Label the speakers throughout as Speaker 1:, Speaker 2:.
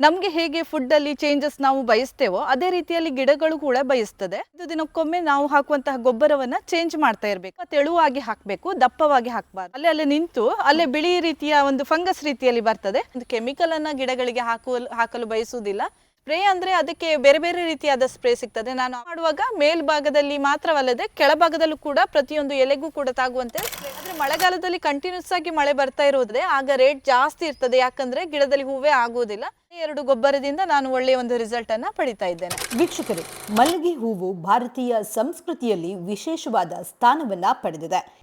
Speaker 1: ನಮಗೆ ಹೇಗೆ ಫುಡ್ ಅಲ್ಲಿ ಚೇಂಜಸ್ ನಾವು ಬಯಸ್ತೇವೋ ಅದೇ ರೀತಿಯಲ್ಲಿ ಗಿಡಗಳು ಕೂಡ ಬಯಸ್ತದೆ. ಇದು ದಿನಕ್ಕೊಮ್ಮೆ ನಾವು ಹಾಕುವಂತಹ ಗೊಬ್ಬರವನ್ನ ಚೇಂಜ್ ಮಾಡ್ತಾ ಇರಬೇಕು. ತೆಳುವಾಗಿ ಹಾಕಬೇಕು, ದಪ್ಪವಾಗಿ ಹಾಕಬಾರ್ದು. ಅಲ್ಲೇ ಅಲ್ಲೇ ನಿಂತು ಅಲ್ಲೇ ಬಿಳಿ ರೀತಿಯ ಒಂದು ಫಂಗಸ್ ರೀತಿಯಲ್ಲಿ ಬರ್ತದೆ. ಒಂದು ಕೆಮಿಕಲ್ ಅನ್ನ ಗಿಡಗಳಿಗೆ ಹಾಕುವ ಹಾಕಲು ಬಯಸುವುದಿಲ್ಲ. ಸ್ಪ್ರೇ ಅಂದ್ರೆ ಅದಕ್ಕೆ ಬೇರೆ ಬೇರೆ ರೀತಿಯಾದ ಸ್ಪ್ರೇ ಸಿಗ್ತದೆ. ನಾನು ಮಾಡುವಾಗ ಮೇಲ್ಭಾಗದಲ್ಲಿ ಮಾತ್ರವಲ್ಲದೆ ಕೆಳಭಾಗದಲ್ಲೂ ಕೂಡ ಪ್ರತಿಯೊಂದು ಎಲೆಗೂ ಕೂಡ ತಾಗುವಂತೆ. ಆದ್ರೆ ಮಳೆಗಾಲದಲ್ಲಿ ಕಂಟಿನ್ಯೂಸ್ ಆಗಿ ಮಳೆ ಬರ್ತಾ ಇರೋದ್ರೆ ಆಗ ರೇಟ್ ಜಾಸ್ತಿ ಇರ್ತದೆ. ಯಾಕಂದ್ರೆ ಗಿಡದಲ್ಲಿ ಹೂವೇ ಆಗುವುದಿಲ್ಲ. ಎರಡು ಗೊಬ್ಬರದಿಂದ ನಾನು ಒಳ್ಳೆಯ ಒಂದು ರಿಸಲ್ಟ್ ಅನ್ನ ಪಡಿತಾ ಇದ್ದೇನೆ.
Speaker 2: ವೀಕ್ಷಕರೇ ಮಲ್ಲಿಗೆ ಹೂವು ಭಾರತೀಯ ಸಂಸ್ಕೃತಿಯಲ್ಲಿ ವಿಶೇಷವಾದ ಸ್ಥಾನವನ್ನ ಪಡೆದಿದೆ.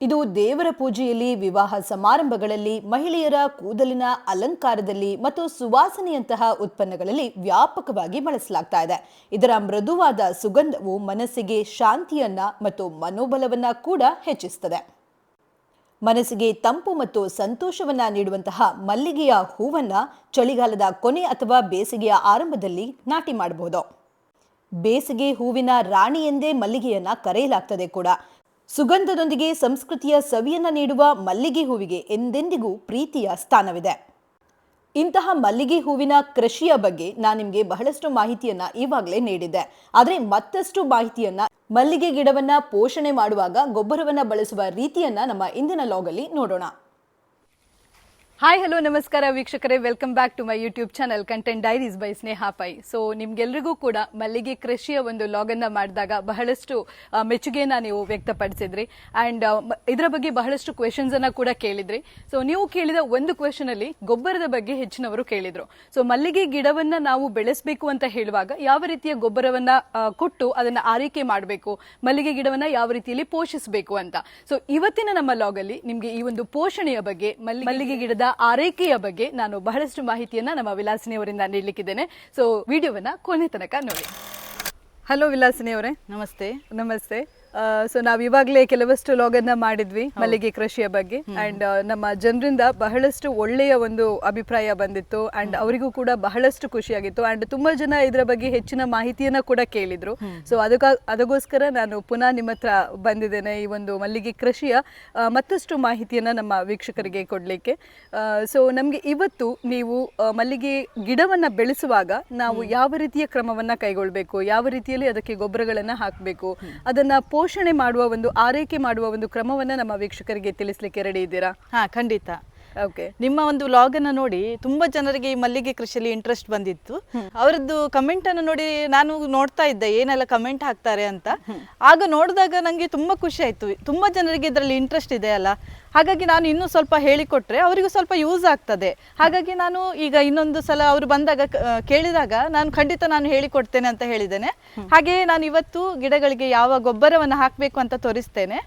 Speaker 2: ಇದು ದೇವರ ಪೂಜೆಯಲ್ಲಿ, ವಿವಾಹ ಸಮಾರಂಭಗಳಲ್ಲಿ, ಮಹಿಳೆಯರ ಕೂದಲಿನ ಅಲಂಕಾರದಲ್ಲಿ ಮತ್ತು ಸುವಾಸನೆಯಂತಹ ಉತ್ಪನ್ನಗಳಲ್ಲಿ ವ್ಯಾಪಕವಾಗಿ ಬಳಸಲಾಗ್ತಾ ಇದೆ. ಇದರ ಮೃದುವಾದ ಸುಗಂಧವು ಮನಸ್ಸಿಗೆ ಶಾಂತಿಯನ್ನ ಮತ್ತು ಮನೋಬಲವನ್ನ ಕೂಡ ಹೆಚ್ಚಿಸುತ್ತದೆ ಮನಸ್ಸಿಗೆ ತಂಪು ಮತ್ತು ಸಂತೋಷವನ್ನ ನೀಡುವಂತಹ ಮಲ್ಲಿಗೆಯ ಹೂವನ್ನ ಚಳಿಗಾಲದ ಕೊನೆ ಅಥವಾ ಬೇಸಿಗೆಯ ಆರಂಭದಲ್ಲಿ ನಾಟಿ ಮಾಡಬಹುದು. ಬೇಸಿಗೆ ಹೂವಿನ ರಾಣಿ ಎಂದೇ ಮಲ್ಲಿಗೆಯನ್ನ ಕರೆಯಲಾಗ್ತದೆ ಕೂಡ. ಸುಗಂಧದೊಂದಿಗೆ ಸಂಸ್ಕೃತಿಯ ಸವಿಯನ್ನ ನೀಡುವ ಮಲ್ಲಿಗೆ ಹೂವಿಗೆ ಎಂದೆಂದಿಗೂ ಪ್ರೀತಿಯ ಸ್ಥಾನವಿದೆ. ಇಂತಹ ಮಲ್ಲಿಗೆ ಹೂವಿನ ಕೃಷಿಯ ಬಗ್ಗೆ ನಾನು ನಿಮಗೆ ಬಹಳಷ್ಟು ಮಾಹಿತಿಯನ್ನ ಈವಾಗಲೇ ನೀಡಿದ್ದೆ. ಆದರೆ ಮತ್ತಷ್ಟು ಮಾಹಿತಿಯನ್ನ ಮಲ್ಲಿಗೆ ಗಿಡವನ್ನ ಪೋಷಣೆ ಮಾಡುವಾಗ ಗೊಬ್ಬರವನ್ನ ಬಳಸುವ ರೀತಿಯನ್ನ ನಮ್ಮ ಇಂದಿನ ಲಾಗಲ್ಲಿ ನೋಡೋಣ.
Speaker 3: ಹಾಯ್ ಹಲೋ ನಮಸ್ಕಾರ ವೀಕ್ಷಕರೇ. Welcome back to my YouTube channel content diaries by Sneha Pai so ನಿಮ್ಗೆಲ್ರಿಗೂ ಕೂಡ ಮಲ್ಲಿಗೆ ಕೃಷಿಯ ಒಂದು ಲಾಗನ್ನ ಮಾಡಿದಾಗ ಬಹಳಷ್ಟು ಮೆಚ್ಚುಗೆನ ನೀವು ವ್ಯಕ್ತಪಡಿಸಿದ್ರಿ. ಅಂಡ್ ಇದರ ಬಗ್ಗೆ ಬಹಳಷ್ಟು ಕ್ವೆಶನ್ಸ್ ಅನ್ನ ಕೂಡ ಕೇಳಿದ್ರಿ. ಸೊ ನೀವು ಕೇಳಿದ ಒಂದು ಕ್ವೆಶನ್ ಅಲ್ಲಿ ಗೊಬ್ಬರದ ಬಗ್ಗೆ ಹೆಚ್ಚಿನವರು ಕೇಳಿದ್ರು. ಸೊ ಮಲ್ಲಿಗೆ ಗಿಡವನ್ನ ನಾವು ಬೆಳೆಸಬೇಕು ಅಂತ ಹೇಳುವಾಗ ಯಾವ ರೀತಿಯ ಗೊಬ್ಬರವನ್ನ ಕೊಟ್ಟು ಅದನ್ನ ಆರೈಕೆ ಮಾಡಬೇಕು, ಮಲ್ಲಿಗೆ ಗಿಡವನ್ನ ಯಾವ ರೀತಿಯಲ್ಲಿ ಪೋಷಿಸಬೇಕು ಅಂತ. ಸೊ ಇವತ್ತಿನ ನಮ್ಮ ಲಾಗ್ ಅಲ್ಲಿ ನಿಮ್ಗೆ ಈ ಒಂದು ಪೋಷಣೆಯ ಬಗ್ಗೆ ಮಲ್ಲಿ- ಮಲ್ಲಿಗೆ ಗಿಡದ ಆರೈಕೆಯ ಬಗ್ಗೆ ನಾನು ಬಹಳಷ್ಟು ಮಾಹಿತಿಯನ್ನ ನಮ್ಮ ವಿಲಾಸಿನಿಯವರಿಂದ ನೀಡಲಿಕ್ಕಿದ್ದೇನೆ. ಸೊ ವಿಡಿಯೋವನ್ನ ಕೊನೆ ತನಕ ನೋಡಿ. ಹಲೋ ವಿಲಾಸಿನಿ ಅವರೇ.
Speaker 1: ನಮಸ್ತೆ.
Speaker 3: ನಮಸ್ತೆ. ಸೊ ನಾವು ಇವಾಗಲೇ ಕೆಲವಷ್ಟು ಲಾಗನ್ನ ಮಾಡಿದ್ವಿ ಮಲ್ಲಿಗೆ ಕೃಷಿಯ ಬಗ್ಗೆ. ಅಂಡ್ ನಮ್ಮ ಜನರಿಂದ ಬಹಳಷ್ಟು ಒಳ್ಳೆಯ ಒಂದು ಅಭಿಪ್ರಾಯ ಬಂದಿತ್ತು. ಅಂಡ್ ಅವರಿಗೂ ಕೂಡ ಬಹಳಷ್ಟು ಖುಷಿಯಾಗಿತ್ತು. ಅಂಡ್ ತುಂಬಾ ಜನ ಇದರ ಬಗ್ಗೆ ಹೆಚ್ಚಿನ ಮಾಹಿತಿಯನ್ನ ಕೂಡ ಕೇಳಿದ್ರು. ಸೊ ಅದಕ್ಕ ಅದಕ್ಕೋಸ್ಕರ ನಾನು ಪುನಃ ನಿಮ್ಮ ಹತ್ರ ಬಂದಿದ್ದೇನೆ ಈ ಒಂದು ಮಲ್ಲಿಗೆ ಕೃಷಿಯ ಮತ್ತಷ್ಟು ಮಾಹಿತಿಯನ್ನ ನಮ್ಮ ವೀಕ್ಷಕರಿಗೆ ಕೊಡ್ಲಿಕ್ಕೆ. ಸೊ ನಮ್ಗೆ ಇವತ್ತು ನೀವು ಮಲ್ಲಿಗೆ ಗಿಡವನ್ನ ಬೆಳೆಸುವಾಗ ನಾವು ಯಾವ ರೀತಿಯ ಕ್ರಮವನ್ನ ಕೈಗೊಳ್ಬೇಕು? ಯಾವ ರೀತಿಯಲ್ಲಿ ಅದಕ್ಕೆ ಗೊಬ್ಬರಗಳನ್ನ ಹಾಕಬೇಕು? ಅದನ್ನ ಪೋಷಣೆ ಮಾಡುವ ಒಂದು ಆರೈಕೆ ಮಾಡುವ ಒಂದು ಕ್ರಮವನ್ನು ನಮ್ಮ ವೀಕ್ಷಕರಿಗೆ ತಿಳಿಸ್ಲಿಕ್ಕೆ ರೆಡಿ ಇದ್ದೀರಾ?
Speaker 1: ಹಾ ಖಂಡಿತ.
Speaker 3: ಓಕೆ
Speaker 1: ನಿಮ್ಮ ಒಂದು ವ್ಲಾಗ್ ಅನ್ನು ನೋಡಿ ತುಂಬಾ ಜನರಿಗೆ ಈ ಮಲ್ಲಿಗೆ ಕೃಷಿಯಲ್ಲಿ ಇಂಟ್ರೆಸ್ಟ್ ಬಂದಿತ್ತು. ಅವರದ್ದು ಕಮೆಂಟ್ ಅನ್ನು ನೋಡಿ ನಾನು ನೋಡ್ತಾ ಇದ್ದೆ, ಏನೆಲ್ಲ ಕಮೆಂಟ್ ಹಾಕ್ತಾರೆ ಅಂತ. ಆಗ ನೋಡಿದಾಗ ನಂಗೆ ತುಂಬಾ ಖುಷಿ ಆಯ್ತು. ತುಂಬಾ ಜನರಿಗೆ ಇದರಲ್ಲಿ ಇಂಟ್ರೆಸ್ಟ್ ಇದೆ ಅಲ್ಲ. ಹಾಗಾಗಿ ನಾನು ಇನ್ನೂ ಸ್ವಲ್ಪ ಹೇಳಿಕೊಟ್ರೆ ಅವರಿಗೂ ಸ್ವಲ್ಪ ಯೂಸ್ ಆಗ್ತದೆ. ಹಾಗಾಗಿ ನಾನು ಈಗ ಇನ್ನೊಂದು ಸಲ ಅವರು ಬಂದಾಗ ಕೇಳಿದಾಗ ನಾನು ಖಂಡಿತ ನಾನು ಹೇಳಿಕೊಡ್ತೇನೆ ಅಂತ ಹೇಳಿದ್ದೇನೆ. ಹಾಗೆಯೇ ನಾನು ಇವತ್ತು ಗಿಡಗಳಿಗೆ ಯಾವ ಗೊಬ್ಬರವನ್ನು ಹಾಕಬೇಕು ಅಂತ ತೋರಿಸ್ತೇನೆ.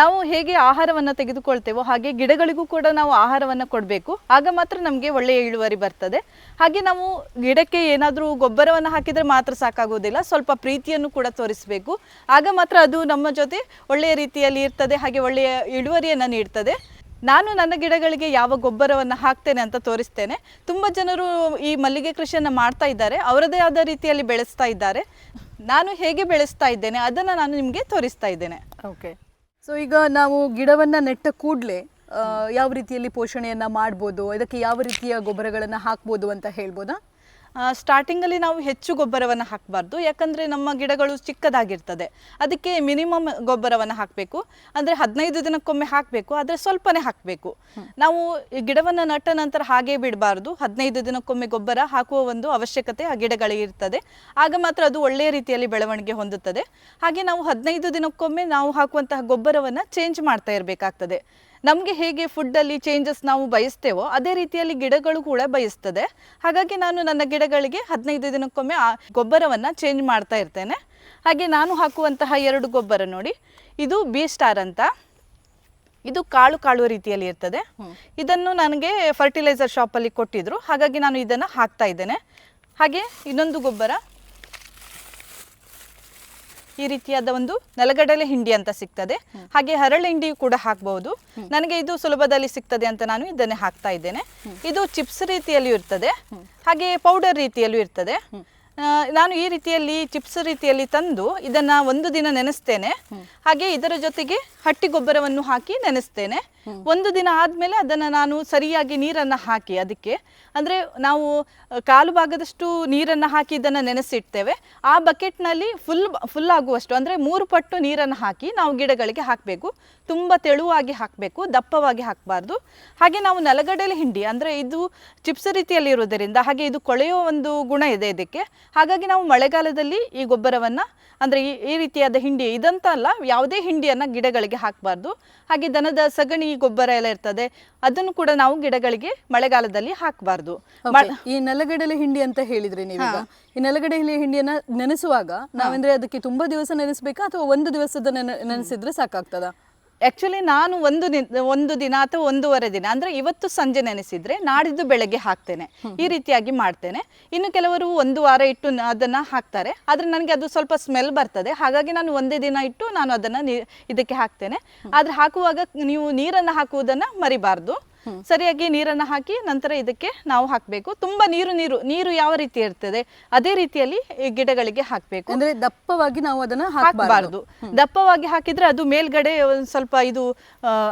Speaker 1: ನಾವು ಹೇಗೆ ಆಹಾರವನ್ನ ತೆಗೆದುಕೊಳ್ತೇವೋ ಹಾಗೆ ಗಿಡಗಳಿಗೂ ಕೂಡ ನಾವು ಆಹಾರವನ್ನ ಕೊಡಬೇಕು. ಆಗ ಮಾತ್ರ ನಮಗೆ ಒಳ್ಳೆಯ ಇಳುವರಿ ಬರ್ತದೆ. ಹಾಗೆ ನಾವು ಗಿಡಕ್ಕೆ ಏನಾದರೂ ಗೊಬ್ಬರವನ್ನು ಹಾಕಿದ್ರೆ ಮಾತ್ರ ಸಾಕಾಗೋದಿಲ್ಲ. ಸ್ವಲ್ಪ ಪ್ರೀತಿಯನ್ನು ಕೂಡ ತೋರಿಸಬೇಕು. ಆಗ ಮಾತ್ರ ಅದು ನಮ್ಮ ಜೊತೆ ಒಳ್ಳೆಯ ರೀತಿಯಲ್ಲಿ ಇರ್ತದೆ, ಹಾಗೆ ಒಳ್ಳೆಯ ಇಳುವರಿಯನ್ನು ನೀಡ್ತದೆ. ನಾನು ನನ್ನ ಗಿಡಗಳಿಗೆ ಯಾವ ಗೊಬ್ಬರವನ್ನು ಹಾಕ್ತೇನೆ ಅಂತ ತೋರಿಸ್ತೇನೆ. ತುಂಬ ಜನರು ಈ ಮಲ್ಲಿಗೆ ಕೃಷಿಯನ್ನು ಮಾಡ್ತಾ ಇದ್ದಾರೆ. ಅವರದೇ ಆದ ರೀತಿಯಲ್ಲಿ ಬೆಳೆಸ್ತಾ ಇದ್ದಾರೆ. ನಾನು ಹೇಗೆ ಬೆಳೆಸ್ತಾ ಇದ್ದೇನೆ ಅದನ್ನು ನಾನು ನಿಮಗೆ ತೋರಿಸ್ತಾ ಇದ್ದೇನೆ.
Speaker 3: ಓಕೆ ಸೊ ಈಗ ನಾವು ಗಿಡವನ್ನ ನೆಟ್ಟ ಕೂಡಲೇ ಯಾವ ರೀತಿಯಲ್ಲಿ ಪೋಷಣೆಯನ್ನ ಮಾಡ್ಬೋದು, ಇದಕ್ಕೆ ಯಾವ ರೀತಿಯ ಗೊಬ್ಬರಗಳನ್ನ ಹಾಕ್ಬೋದು ಅಂತ ಹೇಳ್ಬೋದಾ?
Speaker 1: ಸ್ಟಾರ್ಟಿಂಗಲ್ಲಿ ನಾವು ಹೆಚ್ಚು ಗೊಬ್ಬರವನ್ನು ಹಾಕಬಾರ್ದು. ಯಾಕಂದರೆ ನಮ್ಮ ಗಿಡಗಳು ಚಿಕ್ಕದಾಗಿರ್ತದೆ. ಅದಕ್ಕೆ ಮಿನಿಮಮ್ ಗೊಬ್ಬರವನ್ನು ಹಾಕಬೇಕು. ಅಂದರೆ ಹದಿನೈದು ದಿನಕ್ಕೊಮ್ಮೆ ಹಾಕಬೇಕು. ಆದರೆ ಸ್ವಲ್ಪನೇ ಹಾಕಬೇಕು. ನಾವು ಈ ಗಿಡವನ್ನು ನಟ್ಟ ನಂತರ ಹಾಗೇ ಬಿಡಬಾರ್ದು. ಹದಿನೈದು ದಿನಕ್ಕೊಮ್ಮೆ ಗೊಬ್ಬರ ಹಾಕುವ ಒಂದು ಅವಶ್ಯಕತೆ ಆ ಗಿಡಗಳಿಗೆ ಇರ್ತದೆ. ಆಗ ಮಾತ್ರ ಅದು ಒಳ್ಳೆಯ ರೀತಿಯಲ್ಲಿ ಬೆಳವಣಿಗೆ ಹೊಂದುತ್ತದೆ. ಹಾಗೆ ನಾವು ಹದಿನೈದು ದಿನಕ್ಕೊಮ್ಮೆ ನಾವು ಹಾಕುವಂತಹ ಗೊಬ್ಬರವನ್ನು ಚೇಂಜ್ ಮಾಡ್ತಾ ಇರಬೇಕಾಗ್ತದೆ. ನಮಗೆ ಹೇಗೆ ಫುಡ್ಡಲ್ಲಿ ಚೇಂಜಸ್ ನಾವು ಬಯಸ್ತೇವೋ ಅದೇ ರೀತಿಯಲ್ಲಿ ಗಿಡಗಳು ಕೂಡ ಬಯಸ್ತದೆ. ಹಾಗಾಗಿ ನಾನು ನನ್ನ ಗಿಡಗಳಿಗೆ ಹದಿನೈದು ದಿನಕ್ಕೊಮ್ಮೆ ಆ ಗೊಬ್ಬರವನ್ನು ಚೇಂಜ್ ಮಾಡ್ತಾ ಇರ್ತೇನೆ. ಹಾಗೆ ನಾನು ಹಾಕುವಂತಹ ಎರಡು ಗೊಬ್ಬರ ನೋಡಿ. ಇದು ಬಿ ಸ್ಟಾರ್ ಅಂತ. ಇದು ಕಾಳು ಕಾಳುವ ರೀತಿಯಲ್ಲಿ ಇರ್ತದೆ. ಇದನ್ನು ನನಗೆ ಫರ್ಟಿಲೈಸರ್ ಶಾಪಲ್ಲಿ ಕೊಟ್ಟಿದ್ರು. ಹಾಗಾಗಿ ನಾನು ಇದನ್ನು ಹಾಕ್ತಾ ಇದ್ದೇನೆ. ಹಾಗೆ ಇನ್ನೊಂದು ಗೊಬ್ಬರ. ಈ ರೀತಿಯಾದ ಒಂದು ನೆಲಗಡಲೆ ಹಿಂಡಿ ಅಂತ ಸಿಗ್ತದೆ. ಹಾಗೆ ಹರಳ ಹಿಂಡಿ ಕೂಡ ಹಾಕಬಹುದು ನನಗೆ ಇದು ಸುಲಭದಲ್ಲಿ ಸಿಗ್ತದೆ ಅಂತ ನಾನು ಇದನ್ನೇ ಹಾಕ್ತಾ ಇದ್ದೇನೆ. ಇದು ಚಿಪ್ಸ್ ರೀತಿಯಲ್ಲೂ ಇರ್ತದೆ. ಹಾಗೆ ಪೌಡರ್ ರೀತಿಯಲ್ಲೂ ಇರ್ತದೆ. ನಾನು ಈ ರೀತಿಯಲ್ಲಿ ಚಿಪ್ಸ್ ರೀತಿಯಲ್ಲಿ ತಂದು ಇದನ್ನ ಒಂದು ದಿನ ನೆನೆಸ್ತೇನೆ. ಹಾಗೆ ಇದರ ಜೊತೆಗೆ ಹಟ್ಟಿ ಗೊಬ್ಬರವನ್ನು ಹಾಕಿ ನೆನೆಸ್ತೇನೆ. ಒಂದು ದಿನ ಆದ್ಮೇಲೆ ಅದನ್ನ ನಾನು ಸರಿಯಾಗಿ ನೀರನ್ನ ಹಾಕಿ, ಅದಕ್ಕೆ ಅಂದ್ರೆ ನಾವು ಕಾಲು ಭಾಗದಷ್ಟು ನೀರನ್ನ ಹಾಕಿ ಇದನ್ನ ನೆನೆಸಿಡ್ತೇವೆ. ಆ ಬಕೆಟ್ನಲ್ಲಿ ಫುಲ್ ಫುಲ್ ಆಗುವಷ್ಟು, ಅಂದ್ರೆ ಮೂರು ಪಟ್ಟು ನೀರನ್ನು ಹಾಕಿ ನಾವು ಗಿಡಗಳಿಗೆ ಹಾಕಬೇಕು. ತುಂಬ ತೆಳುವಾಗಿ ಹಾಕಬೇಕು, ದಪ್ಪವಾಗಿ ಹಾಕಬಾರ್ದು. ಹಾಗೆ ನಾವು ನೆಲಗಡಲೆ ಹಿಂಡಿ, ಅಂದರೆ ಇದು ಚಿಪ್ಸ್ ರೀತಿಯಲ್ಲಿ ಇರುವುದರಿಂದ ಹಾಗೆ ಇದು ಕೊಳೆಯೋ ಒಂದು ಗುಣ ಇದೆ ಇದಕ್ಕೆ. ಹಾಗಾಗಿ ನಾವು ಮಳೆಗಾಲದಲ್ಲಿ ಈ ಗೊಬ್ಬರವನ್ನು, ಅಂದರೆ ಈ ರೀತಿಯಾದ ಹಿಂಡಿ, ಇದಂತ ಅಲ್ಲ, ಯಾವುದೇ ಹಿಂಡಿಯನ್ನು ಗಿಡಗಳಿಗೆ ಹಾಕಬಾರ್ದು. ಹಾಗೆ ದನದ ಸಗಣಿ ಗೊಬ್ಬರ ಎಲ್ಲ ಇರ್ತದೆ ಅದನ್ನು ಕೂಡ ನಾವು ಗಿಡಗಳಿಗೆ ಮಳೆಗಾಲದಲ್ಲಿ ಹಾಕಬಾರ್ದು.
Speaker 3: ಈ ನೆಲಗಡಲೆ ಹಿಂಡಿ ಅಂತ ಹೇಳಿದ್ರೆ ನೀವು ಈ ನೆಲಗಡಲೆ ಹಿಂಡಿಯನ್ನ ನೆನೆಸುವಾಗ ನಾವಂದ್ರೆ ಅದಕ್ಕೆ ತುಂಬಾ ದಿವಸ ನೆನೆಸ್ಬೇಕಾ ಅಥವಾ ಒಂದು ದಿವಸದ ನೆನೆ- ನೆನೆಸಿದ್ರೆ ಸಾಕಾಗ್ತದಾ?
Speaker 1: ಆ್ಯಕ್ಚುಲಿ ನಾನು ಒಂದು ದಿನ ಒಂದು ದಿನ ಅಥವಾ ಒಂದೂವರೆ ದಿನ ಅಂದರೆ ಇವತ್ತು ಸಂಜೆ ನೆನೆಸಿದರೆ ನಾಡಿದ್ದು ಬೆಳಗ್ಗೆ ಹಾಕ್ತೇನೆ. ಈ ರೀತಿಯಾಗಿ ಮಾಡ್ತೇನೆ. ಇನ್ನು ಕೆಲವರು ಒಂದು ವಾರ ಇಟ್ಟು ಅದನ್ನು ಅದನ್ನ ಹಾಕ್ತಾರೆ. ಆದರೆ ನನಗೆ ಅದು ಸ್ವಲ್ಪ ಸ್ಮೆಲ್ ಬರ್ತದೆ. ಹಾಗಾಗಿ ನಾನು ಒಂದೇ ದಿನ ಇಟ್ಟು ನಾನು ಅದನ್ನು ನೀ ಇದಕ್ಕೆ ಹಾಕ್ತೇನೆ. ಆದರೆ ಹಾಕುವಾಗ ನೀವು ನೀರನ್ನು ಹಾಕುವುದನ್ನು ಮರಿಬಾರ್ದು. ಸರಿಯಾಗಿ ನೀರನ್ನು ಹಾಕಿ ನಂತರ ಇದಕ್ಕೆ ನಾವು ಹಾಕಬೇಕು. ತುಂಬಾ ನೀರು ನೀರು ನೀರು ಯಾವ ರೀತಿ ಇರ್ತದೆ ಅದೇ ರೀತಿಯಲ್ಲಿ ಈ ಗಿಡಗಳಿಗೆ ಹಾಕಬೇಕು.
Speaker 3: ಅಂದ್ರೆ ದಪ್ಪವಾಗಿ ನಾವು ಅದನ್ನ ಹಾಕಬಾರ್ದು.
Speaker 1: ದಪ್ಪವಾಗಿ ಹಾಕಿದ್ರೆ ಅದು ಮೇಲ್ಗಡೆ ಒಂದ್ ಸ್ವಲ್ಪ ಇದು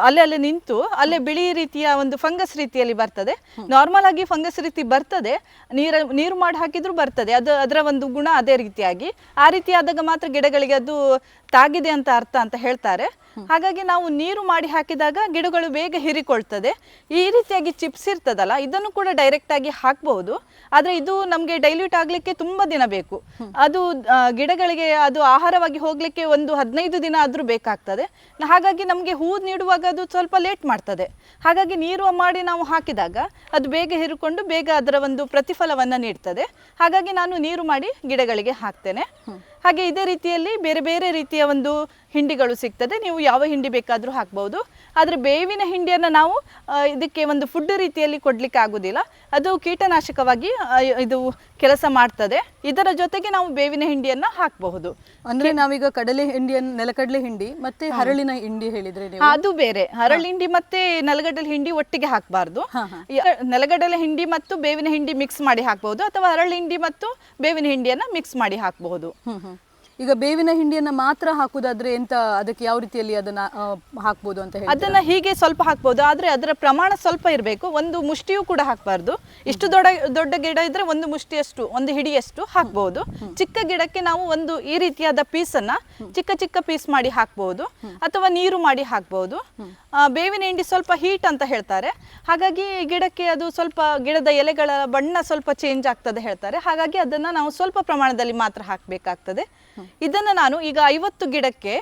Speaker 1: ಅಲ್ಲೇ ಅಲ್ಲೇ ನಿಂತು ಅಲ್ಲೇ ಬಿಳಿ ರೀತಿಯ ಒಂದು ಫಂಗಸ್ ರೀತಿಯಲ್ಲಿ ಬರ್ತದೆ. ನಾರ್ಮಲ್ ಆಗಿ ಫಂಗಸ್ ರೀತಿ ಬರ್ತದೆ. ನೀರ ನೀರು ಮಾಡಿ ಹಾಕಿದ್ರು ಬರ್ತದೆ. ಅದು ಅದರ ಒಂದು ಗುಣ ಅದೇ ರೀತಿಯಾಗಿ. ಆ ರೀತಿ ಆದಾಗ ಮಾತ್ರ ಗಿಡಗಳಿಗೆ ಅದು ತಾಗಿದೆ ಅಂತ ಅರ್ಥ ಅಂತ ಹೇಳ್ತಾರೆ. ಹಾಗಾಗಿ ನಾವು ನೀರು ಮಾಡಿ ಹಾಕಿದಾಗ ಗಿಡಗಳು ಬೇಗ ಹೀರಿಕೊಳ್ತದೆ. ಈ ರೀತಿಯಾಗಿ ಚಿಪ್ಸ್ ಇರ್ತದಲ್ಲ, ಇದನ್ನು ಕೂಡ ಡೈರೆಕ್ಟ್ ಆಗಿ ಹಾಕಬಹುದು. ಆದ್ರೆ ಇದು ನಮಗೆ ಡೈಲ್ಯೂಟ್ ಆಗ್ಲಿಕ್ಕೆ ತುಂಬಾ ದಿನ ಬೇಕು. ಅದು ಗಿಡಗಳಿಗೆ ಅದು ಆಹಾರವಾಗಿ ಹೋಗ್ಲಿಕ್ಕೆ ಒಂದು ಹದಿನೈದು ದಿನ ಆದ್ರೂ ಬೇಕಾಗ್ತದೆ. ಹಾಗಾಗಿ ನಮಗೆ ಹೂ ನೀಡುವಾಗ ಅದು ಸ್ವಲ್ಪ ಲೇಟ್ ಮಾಡ್ತದೆ. ಹಾಗಾಗಿ ನೀರು ಮಾಡಿ ನಾವು ಹಾಕಿದಾಗ ಅದು ಬೇಗ ಹಿರುಕೊಂಡು ಬೇಗ ಅದರ ಒಂದು ಪ್ರತಿಫಲವನ್ನ ನೀಡ್ತದೆ. ಹಾಗಾಗಿ ನಾನು ನೀರು ಮಾಡಿ ಗಿಡಗಳಿಗೆ ಹಾಕ್ತೇನೆ. ಹಾಗೆ ಇದೇ ರೀತಿಯಲ್ಲಿ ಬೇರೆ ಬೇರೆ ರೀತಿಯ ಒಂದು ಹಿಂಡಿಗಳು ಸಿಗ್ತದೆ. ನೀವು ಯಾವ ಹಿಂಡಿ ಬೇಕಾದರೂ ಹಾಕ್ಬೋದು. ಆದರೆ ಬೇವಿನ ಹಿಂಡಿಯನ್ನು ನಾವು ಇದಕ್ಕೆ ಒಂದು ಫುಡ್ ರೀತಿಯಲ್ಲಿ ಕೊಡಲಿಕ್ಕೆ ಆಗುದಿಲ್ಲ. ಅದು ಕೀಟನಾಶಕವಾಗಿ ಇದು ಕೆಲಸ ಮಾಡ್ತದೆ. ಇದರ ಜೊತೆಗೆ ನಾವು ಬೇವಿನ ಹಿಂಡಿಯನ್ನ ಹಾಕಬಹುದು.
Speaker 3: ಅಂದ್ರೆ ನಾವೀಗ ಕಡಲೆ ಹಿಂಡಿಯನ್ನು ನೆಲಕಡಲೆ ಹಿಂಡಿ ಮತ್ತೆ ಹರಳಿನ ಹಿಂಡಿ ಹೇಳಿದ್ರೆ
Speaker 1: ಅದು ಬೇರೆ. ಹರಳಿ ಹಿಂಡಿ ಮತ್ತೆ ನೆಲಗಡಲೆ ಹಿಂಡಿ ಒಟ್ಟಿಗೆ ಹಾಕಬಾರ್ದು. ನೆಲಗಡಲೆ ಹಿಂಡಿ ಮತ್ತು ಬೇವಿನ ಹಿಂಡಿ ಮಿಕ್ಸ್ ಮಾಡಿ ಹಾಕಬಹುದು ಅಥವಾ ಹರಳಿ ಹಿಂಡಿ ಮತ್ತು ಬೇವಿನ ಹಿಂಡಿಯನ್ನ ಮಿಕ್ಸ್ ಮಾಡಿ ಹಾಕಬಹುದು.
Speaker 3: ಈಗ ಬೇವಿನ ಹಿಂಡಿಯನ್ನ ಮಾತ್ರ ಹಾಕುದಾದ್ರೆ ಎಂತ ಅದಕ್ಕೆ ಯಾವ ರೀತಿಯಲ್ಲಿ ಅದನ್ನ ಆ, ಹಾಕ್ಬೋದು ಅಂತ ಹೇಳಿ
Speaker 1: ಅದನ್ನ ಹೀಗೆ ಸ್ವಲ್ಪ ಹಾಕ್ಬೋದು ಆದ್ರೆ ಅದರ ಪ್ರಮಾಣ ಸ್ವಲ್ಪ ಇರಬೇಕು. ಒಂದು ಮುಷ್ಟಿಯೂ ಕೂಡ ಹಾಕಬಾರ್ದು. ಇಷ್ಟು ದೊಡ್ಡ ದೊಡ್ಡ ಗಿಡ ಇದ್ರೆ ಒಂದು ಮುಷ್ಟಿಯಷ್ಟು ಒಂದು ಹಿಡಿಯಷ್ಟು ಹಾಕ್ಬಹುದು ಚಿಕ್ಕ ಗಿಡಕ್ಕೆ ನಾವು ಒಂದು ಈ ರೀತಿಯಾದ ಪೀಸ್ ಅನ್ನ ಚಿಕ್ಕ ಚಿಕ್ಕ ಪೀಸ್ ಮಾಡಿ ಹಾಕ್ಬಹುದು ಅಥವಾ ನೀರು ಮಾಡಿ ಹಾಕ್ಬಹುದು ಬೇವಿನ ಹಿಂಡಿ ಸ್ವಲ್ಪ ಹೀಟ್ ಅಂತ ಹೇಳ್ತಾರೆ. ಹಾಗಾಗಿ ಗಿಡಕ್ಕೆ ಅದು ಸ್ವಲ್ಪ ಗಿಡದ ಎಲೆಗಳ ಬಣ್ಣ ಸ್ವಲ್ಪ ಚೇಂಜ್ ಆಗ್ತದೆ ಹೇಳ್ತಾರೆ. ಹಾಗಾಗಿ ಅದನ್ನ ನಾವು ಸ್ವಲ್ಪ ಪ್ರಮಾಣದಲ್ಲಿ ಮಾತ್ರ ಹಾಕಬೇಕಾಗ್ತದೆ. ಇದನ್ನ ನಾನು ಈಗ ಐವತ್ತು ಗಿಡಕ್ಕೆ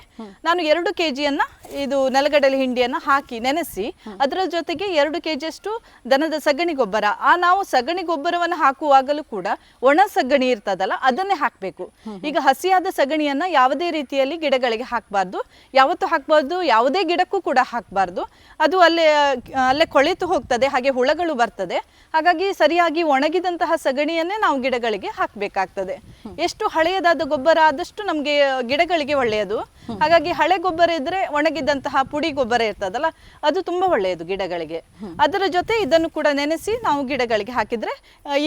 Speaker 1: ನಾನು ಎರಡು ಕೆ ಜಿಯನ್ನ ಇದು ನೆಲಗಡಲೆ ಹಿಂಡಿಯನ್ನ ಹಾಕಿ ನೆನೆಸಿ ಅದರ ಜೊತೆಗೆ ಎರಡು ಕೆಜಿಯಷ್ಟು ದನದ ಸಗಣಿ ಗೊಬ್ಬರ. ಆ ನಾವು ಸಗಣಿ ಗೊಬ್ಬರವನ್ನು ಹಾಕುವಾಗಲೂ ಕೂಡ ಒಣ ಸಗಣಿ ಇರ್ತದಲ್ಲ, ಅದನ್ನೇ ಹಾಕಬೇಕು. ಈಗ ಹಸಿಯಾದ ಸಗಣಿಯನ್ನ ಯಾವುದೇ ರೀತಿಯಲ್ಲಿ ಗಿಡಗಳಿಗೆ ಹಾಕಬಾರ್ದು. ಯಾವತ್ತು ಹಾಕಬಾರ್ದು, ಯಾವುದೇ ಗಿಡಕ್ಕೂ ಕೂಡ ಹಾಕಬಾರ್ದು. ಅದು ಅಲ್ಲೇ ಅಲ್ಲೇ ಕೊಳೆತು ಹೋಗ್ತದೆ, ಹಾಗೆ ಹುಳಗಳು ಬರ್ತದೆ. ಹಾಗಾಗಿ ಸರಿಯಾಗಿ ಒಣಗಿದಂತಹ ಸಗಣಿಯನ್ನೇ ನಾವು ಗಿಡಗಳಿಗೆ ಹಾಕಬೇಕಾಗ್ತದೆ. ಎಷ್ಟು ಹಳೆಯದಾದ ಗೊಬ್ಬರ ಆದಷ್ಟು ನಮಗೆ ಗಿಡಗಳಿಗೆ ಒಳ್ಳೆಯದು. ಹಾಗಾಗಿ ಹಳೆ ಗೊಬ್ಬರ ಇದ್ರೆ ಒಣಗಿದಂತಹ ಪುಡಿ ಗೊಬ್ಬರ ಇರ್ತದಲ್ಲ ಅದು ತುಂಬಾ ಒಳ್ಳೆಯದು ಗಿಡಗಳಿಗೆ. ಅದರ ಜೊತೆ ಇದನ್ನು ಕೂಡ ನೆನೆಸಿ ನಾವು ಗಿಡಗಳಿಗೆ ಹಾಕಿದ್ರೆ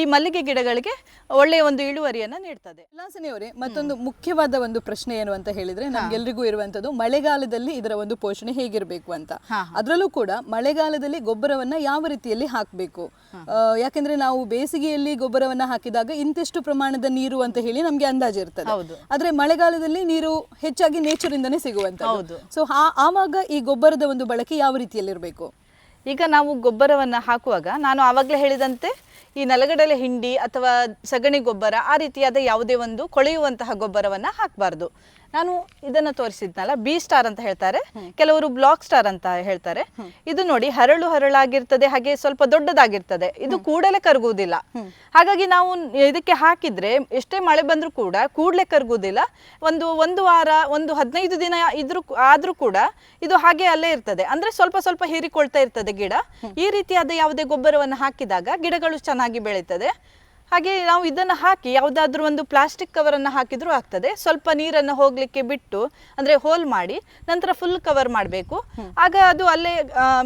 Speaker 1: ಈ ಮಲ್ಲಿಗೆ ಗಿಡಗಳಿಗೆ ಒಳ್ಳೆಯ ಒಂದು ಇಳುವರಿಯನ್ನ ನೀಡ್ತದೆ.
Speaker 3: ಅವರೇ ಮತ್ತೊಂದು ಮುಖ್ಯವಾದ ಒಂದು ಪ್ರಶ್ನೆ ಏನು ಅಂತ ಹೇಳಿದ್ರೆ ನಮ್ಗೆಲ್ರಿಗೂ ಇರುವಂತದ್ದು ಮಳೆಗಾಲದಲ್ಲಿ ಇದರ ಒಂದು ಪೋಷಣೆ ಹೇಗಿರಬೇಕು ಅಂತ. ಅದರಲ್ಲೂ ಕೂಡ ಮಳೆಗಾಲದಲ್ಲಿ ಗೊಬ್ಬರವನ್ನ ಯಾವ ರೀತಿಯಲ್ಲಿ ಹಾಕಬೇಕು? ಯಾಕೆಂದ್ರೆ ನಾವು ಬೇಸಿಗೆಯಲ್ಲಿ ಗೊಬ್ಬರವನ್ನ ಹಾಕಿದಾಗ ಇಂತಿಷ್ಟು ಪ್ರಮಾಣದ ನೀರು ಅಂತ ಹೇಳಿ ನಮ್ಗೆ ಅಂದಾಜು ಇರ್ತದೆ. ಆದ್ರೆ ಮಳೆಗಾಲದಲ್ಲಿ ನೀರು ಹೆಚ್ಚಾಗಿ ನೇಚರ್ ಇಂದನೇ ಸಿಗುವಂತ
Speaker 1: ಹೌದು.
Speaker 3: ಸೊ ಆವಾಗ ಈ ಗೊಬ್ಬರದ ಒಂದು ಬಳಕೆ ಯಾವ ರೀತಿಯಲ್ಲಿ ಇರಬೇಕು
Speaker 1: ಈಗ ನಾವು ಗೊಬ್ಬರವನ್ನ ಹಾಕುವಾಗ ನಾನು ಆವಾಗಲೇ ಹೇಳಿದಂತೆ ಈ ನೆಲಗಡಲೆ ಹಿಂಡಿ ಅಥವಾ ಸಗಣಿ ಗೊಬ್ಬರ ಆ ರೀತಿಯಾದ ಯಾವುದೇ ಒಂದು ಕೊಳೆಯುವಂತಹ ಗೊಬ್ಬರವನ್ನ ಹಾಕಬಾರ್ದು. ನಾನು ಇದನ್ನ ತೋರಿಸಿದ್ನಲ್ಲ ಬಿ ಸ್ಟಾರ್ ಅಂತ ಹೇಳ್ತಾರೆ. ಕೆಲವರು ಬ್ಲಾಕ್ ಸ್ಟಾರ್ ಅಂತ ಹೇಳ್ತಾರೆ. ಇದು ನೋಡಿ ಹರಳು ಹರಳಾಗಿರ್ತದೆ, ಹಾಗೆ ಸ್ವಲ್ಪ ದೊಡ್ಡದಾಗಿರ್ತದೆ. ಇದು ಕೂಡಲೇ ಕರಗುವುದಿಲ್ಲ. ಹಾಗಾಗಿ ನಾವು ಇದಕ್ಕೆ ಹಾಕಿದ್ರೆ ಎಷ್ಟೇ ಮಳೆ ಬಂದ್ರೂ ಕೂಡ ಕೂಡಲೇ ಕರಗುವುದಿಲ್ಲ. ಒಂದು ಒಂದು ವಾರ, ಒಂದು ಹದಿನೈದು ದಿನ ಇದ್ರೂ ಆದ್ರೂ ಕೂಡ ಇದು ಹಾಗೆ ಅಲ್ಲೇ ಇರ್ತದೆ. ಅಂದ್ರೆ ಸ್ವಲ್ಪ ಸ್ವಲ್ಪ ಹೀರಿಕೊಳ್ತಾ ಇರ್ತದೆ ಗಿಡ. ಈ ರೀತಿಯಾದ ಯಾವುದೇ ಗೊಬ್ಬರವನ್ನು ಹಾಕಿದಾಗ ಗಿಡಗಳು ಚೆನ್ನಾಗಿ ಬೆಳೀತದೆ. ಹಾಗೆ ನಾವು ಇದನ್ನು ಹಾಕಿ ಯಾವುದಾದ್ರೂ ಒಂದು ಪ್ಲಾಸ್ಟಿಕ್ ಕವರನ್ನು ಹಾಕಿದರೂ ಆಗ್ತದೆ. ಸ್ವಲ್ಪ ನೀರನ್ನು ಹೋಗಲಿಕ್ಕೆ ಬಿಟ್ಟು ಅಂದರೆ ಹೋಲ್ ಮಾಡಿ ನಂತರ ಫುಲ್ ಕವರ್ ಮಾಡಬೇಕು. ಆಗ ಅದು ಅಲ್ಲೇ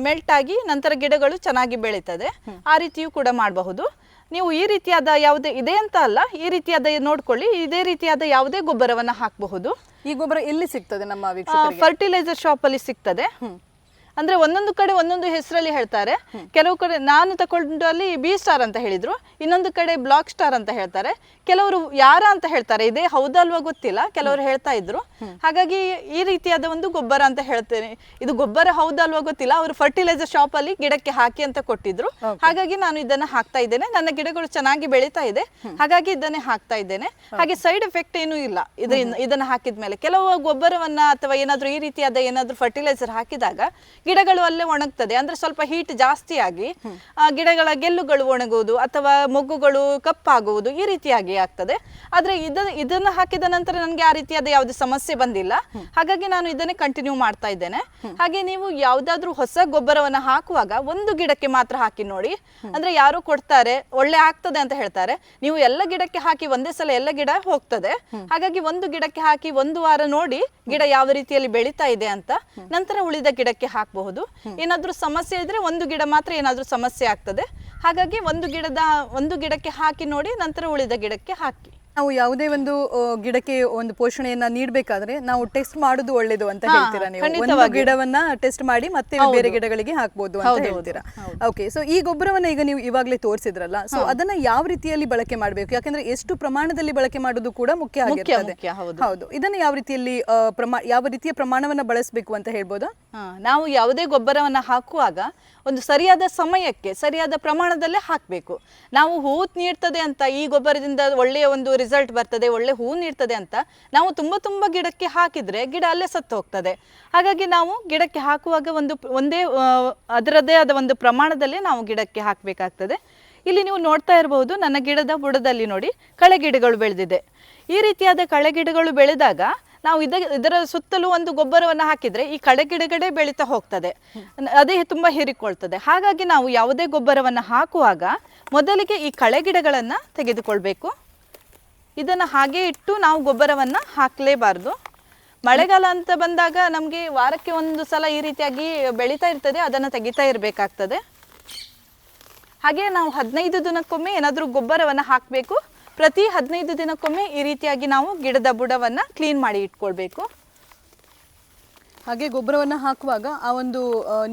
Speaker 1: ಮೆಲ್ಟ್ ಆಗಿ ನಂತರ ಗಿಡಗಳು ಚೆನ್ನಾಗಿ ಬೆಳೀತದೆ. ಆ ರೀತಿಯೂ ಕೂಡ ಮಾಡಬಹುದು. ನೀವು ಈ ರೀತಿಯಾದ ಯಾವುದೇ ಇದೆ ಅಂತ ಅಲ್ಲ ಈ ರೀತಿಯಾದ ನೋಡ್ಕೊಳ್ಳಿ ಇದೇ ರೀತಿಯಾದ ಯಾವುದೇ ಗೊಬ್ಬರವನ್ನು ಹಾಕಬಹುದು.
Speaker 3: ಈ ಗೊಬ್ಬರ ಎಲ್ಲಿ ಸಿಗ್ತದೆ ನಮ್ಮ
Speaker 1: ಫರ್ಟಿಲೈಸರ್ ಶಾಪಲ್ಲಿ ಸಿಗ್ತದೆ. ಅಂದ್ರೆ ಒಂದೊಂದು ಕಡೆ ಒಂದೊಂದು ಹೆಸರಲ್ಲಿ ಹೇಳ್ತಾರೆ. ಕೆಲವು ಕಡೆ ನಾನು ತಗೊಂಡಲ್ಲಿ ಬಿ ಸ್ಟಾರ್ ಅಂತ ಹೇಳಿದ್ರು. ಇನ್ನೊಂದು ಕಡೆ ಬ್ಲಾಕ್ ಸ್ಟಾರ್ ಅಂತ ಹೇಳ್ತಾರೆ. ಕೆಲವರು ಯಾರ ಅಂತ ಹೇಳ್ತಾರೆ. ಇದೇ ಹೌದಲ್ವಾ ಗೊತ್ತಿಲ್ಲ. ಕೆಲವರು ಹೇಳ್ತಾ ಇದ್ರು. ಹಾಗಾಗಿ ಈ ರೀತಿಯಾದ ಒಂದು ಗೊಬ್ಬರ ಅಂತ ಹೇಳ್ತೇನೆ. ಇದು ಗೊಬ್ಬರ ಹೌದಲ್ವಾ ಗೊತ್ತಿಲ್ಲ. ಅವರು ಫರ್ಟಿಲೈಸರ್ ಶಾಪ್ ಅಲ್ಲಿ ಗಿಡಕ್ಕೆ ಹಾಕಿ ಅಂತ ಕೊಟ್ಟಿದ್ರು. ಹಾಗಾಗಿ ನಾನು ಇದನ್ನ ಹಾಕ್ತಾ ಇದ್ದೇನೆ. ನನ್ನ ಗಿಡಗಳು ಚೆನ್ನಾಗಿ ಬೆಳೀತಾ ಇದೆ. ಹಾಗಾಗಿ ಇದನ್ನೇ ಹಾಕ್ತಾ ಇದ್ದೇನೆ. ಹಾಗೆ ಸೈಡ್ ಎಫೆಕ್ಟ್ ಏನೂ ಇಲ್ಲ. ಇದರಿಂದ ಇದನ್ನ ಹಾಕಿದ ಮೇಲೆ ಕೆಲವು ಗೊಬ್ಬರವನ್ನ ಅಥವಾ ಏನಾದ್ರೂ ಈ ರೀತಿಯಾದ ಏನಾದ್ರೂ ಫರ್ಟಿಲೈಸರ್ ಹಾಕಿದಾಗ ಗಿಡಗಳು ಅಲ್ಲೇ ಒಣಗ್ತದೆ. ಅಂದ್ರೆ ಸ್ವಲ್ಪ ಹೀಟ್ ಜಾಸ್ತಿ ಆಗಿ ಗಿಡಗಳ ಗೆಲ್ಲುಗಳು ಒಣಗುವುದು ಅಥವಾ ಮೊಗ್ಗುಗಳು ಕಪ್ಪಾಗುವುದು ಈ ರೀತಿಯಾಗಿ ಆಗ್ತದೆ. ಆದ್ರೆ ಇದ, ಇದನ್ನ ಹಾಕಿದ ನಂತರ ನನಗೆ ಆ ರೀತಿಯಾದ ಯಾವುದೇ ಸಮಸ್ಯೆ ಬಂದಿಲ್ಲ. ಹಾಗಾಗಿ ನಾನು ಇದನ್ನೇ ಕಂಟಿನ್ಯೂ ಮಾಡ್ತಾ ಇದ್ದೇನೆ. ಹಾಗೆ ನೀವು ಯಾವ್ದಾದ್ರೂ ಹೊಸ ಗೊಬ್ಬರವನ್ನ ಹಾಕುವಾಗ ಒಂದು ಗಿಡಕ್ಕೆ ಮಾತ್ರ ಹಾಕಿ ನೋಡಿ. ಅಂದ್ರೆ ಯಾರು ಕೊಡ್ತಾರೆ, ಒಳ್ಳೆ ಆಗ್ತದೆ ಅಂತ ಹೇಳ್ತಾರೆ. ನೀವು ಎಲ್ಲ ಗಿಡಕ್ಕೆ ಹಾಕಿ ಒಂದೇ ಸಲ ಎಲ್ಲ ಗಿಡ ಹೋಗ್ತದೆ. ಹಾಗಾಗಿ ಒಂದು ಗಿಡಕ್ಕೆ ಹಾಕಿ ಒಂದು ವಾರ ನೋಡಿ ಗಿಡ ಯಾವ ರೀತಿಯಲ್ಲಿ ಬೆಳೀತಾ ಇದೆ ಅಂತ. ನಂತರ ಉಳಿದ ಗಿಡಕ್ಕೆ ಹಾಕಬಹುದು. ಏನಾದರೂ ಸಮಸ್ಯೆ ಇದ್ರೆ ಒಂದು ಗಿಡ ಮಾತ್ರ ಏನಾದರೂ ಸಮಸ್ಯೆ ಆಗ್ತದೆ. ಹಾಗಾಗಿ ಒಂದು ಗಿಡದ ಒಂದು ಗಿಡಕ್ಕೆ ಹಾಕಿ ನೋಡಿ ನಂತರ ಉಳಿದ ಗಿಡಕ್ಕೆ ಹಾಕಿ.
Speaker 3: ನಾವು ಯಾವುದೇ ಒಂದು ಆ, ಗಿಡಕ್ಕೆ ಒಂದು ಪೋಷಣೆಯನ್ನ ನೀಡಬೇಕಾದ್ರೆ ನಾವು ಟೆಸ್ಟ್ ಮಾಡುದು ಒಳ್ಳೇದು ಅಂತ ಹೇಳ್ತೀರಾ ನೀವು? ಒಂದು ಗಿಡವನ್ನ ಟೆಸ್ಟ್ ಮಾಡಿ ಮತ್ತೆ ಬೇರೆ ಗಿಡಗಳಿಗೆ ಹಾಕ್ಬೋದು ಅಂತ ಹೇಳ್ತೀರಾ? ಓಕೆ ಸೊ ಈ ಗೊಬ್ಬರವನ್ನ ಈಗ ನೀವು ಇವಾಗಲೇ ತೋರಿಸಿದ್ರಲ್ಲ ಸೊ ಅದನ್ನ ಯಾವ ರೀತಿಯಲ್ಲಿ ಬಳಕೆ ಮಾಡಬೇಕು? ಯಾಕಂದ್ರೆ ಎಷ್ಟು ಪ್ರಮಾಣದಲ್ಲಿ ಬಳಕೆ ಮಾಡೋದು ಕೂಡ ಮುಖ್ಯ
Speaker 1: ಮುಖ್ಯ,
Speaker 3: ಆಗಿರ್ತದೆ.
Speaker 1: ಮುಖ್ಯ, ಹೌದು.
Speaker 3: ಹೌದು. ಇದನ್ನ ಯಾವ ರೀತಿಯಲ್ಲಿ ಆ, ಪ್ರಮಾ ಯಾವ ರೀತಿಯ ಪ್ರಮಾಣವನ್ನ ಬಳಸಬೇಕು ಅಂತ ಹೇಳ್ಬೋದಾ?
Speaker 1: ಹಾ, ನಾವು ಯಾವುದೇ ಗೊಬ್ಬರವನ್ನ ಹಾಕುವಾಗ ಒಂದು ಸರಿಯಾದ ಸಮಯಕ್ಕೆ, ಸರಿಯಾದ ಪ್ರಮಾಣದಲ್ಲೇ ಹಾಕಬೇಕು. ನಾವು ಹೂ ನೀಡ್ತದೆ ಅಂತ, ಈ ಗೊಬ್ಬರದಿಂದ ಒಳ್ಳೆಯ ಒಂದು ರಿಸಲ್ಟ್ ಬರ್ತದೆ, ಒಳ್ಳೆ ಹೂ ನೀಡ್ತದೆ ಅಂತ ನಾವು ತುಂಬ ತುಂಬ ಗಿಡಕ್ಕೆ ಹಾಕಿದ್ರೆ ಗಿಡ ಅಲ್ಲೇ ಸತ್ತು ಹೋಗ್ತದೆ. ಹಾಗಾಗಿ ನಾವು ಗಿಡಕ್ಕೆ ಹಾಕುವಾಗ ಒಂದು ಒಂದೇ ಅದರದೇ ಆದ ಒಂದು ಪ್ರಮಾಣದಲ್ಲಿ ನಾವು ಗಿಡಕ್ಕೆ ಹಾಕಬೇಕಾಗ್ತದೆ. ಇಲ್ಲಿ ನೀವು ನೋಡ್ತಾ ಇರಬಹುದು ನನ್ನ ಗಿಡದ ಬುಡದಲ್ಲಿ ನೋಡಿ ಕಳೆ ಗಿಡಗಳು ಬೆಳೆದಿದೆ. ಈ ರೀತಿಯಾದ ಕಳೆ ಗಿಡಗಳು ಬೆಳೆದಾಗ ನಾವು ಇದ, ಇದರ ಸುತ್ತಲೂ ಒಂದು ಗೊಬ್ಬರವನ್ನು ಹಾಕಿದರೆ ಈ ಕಳೆ ಗಿಡಗಳೇ ಬೆಳೀತಾ ಹೋಗ್ತದೆ. ಅದೇ ತುಂಬ ಹೀರಿಕೊಳ್ತದೆ. ಹಾಗಾಗಿ ನಾವು ಯಾವುದೇ ಗೊಬ್ಬರವನ್ನು ಹಾಕುವಾಗ ಮೊದಲಿಗೆ ಈ ಕಳೆ ಗಿಡಗಳನ್ನು ತೆಗೆದುಕೊಳ್ಬೇಕು. ಇದನ್ನು ಹಾಗೆ ಇಟ್ಟು ನಾವು ಗೊಬ್ಬರವನ್ನು ಹಾಕಲೇಬಾರ್ದು. ಮಳೆಗಾಲ ಅಂತ ಬಂದಾಗ ನಮಗೆ ವಾರಕ್ಕೆ ಒಂದು ಸಲ ಈ ರೀತಿಯಾಗಿ ಬೆಳೀತಾ ಇರ್ತದೆ, ಅದನ್ನು ತೆಗಿತಾ ಇರಬೇಕಾಗ್ತದೆ. ಹಾಗೆ ನಾವು ಹದಿನೈದು ದಿನಕ್ಕೊಮ್ಮೆ ಏನಾದರೂ ಗೊಬ್ಬರವನ್ನು ಹಾಕಬೇಕು. ಪ್ರತಿ ಹದಿನೈದು ದಿನಕ್ಕೊಮ್ಮೆ ಈ ರೀತಿಯಾಗಿ ನಾವು ಗಿಡದ ಬುಡವನ್ನ ಕ್ಲೀನ್ ಮಾಡಿ ಇಟ್ಕೊಳ್ಬೇಕು.
Speaker 3: ಹಾಗೆ ಗೊಬ್ಬರವನ್ನ ಹಾಕುವಾಗ ಆ ಒಂದು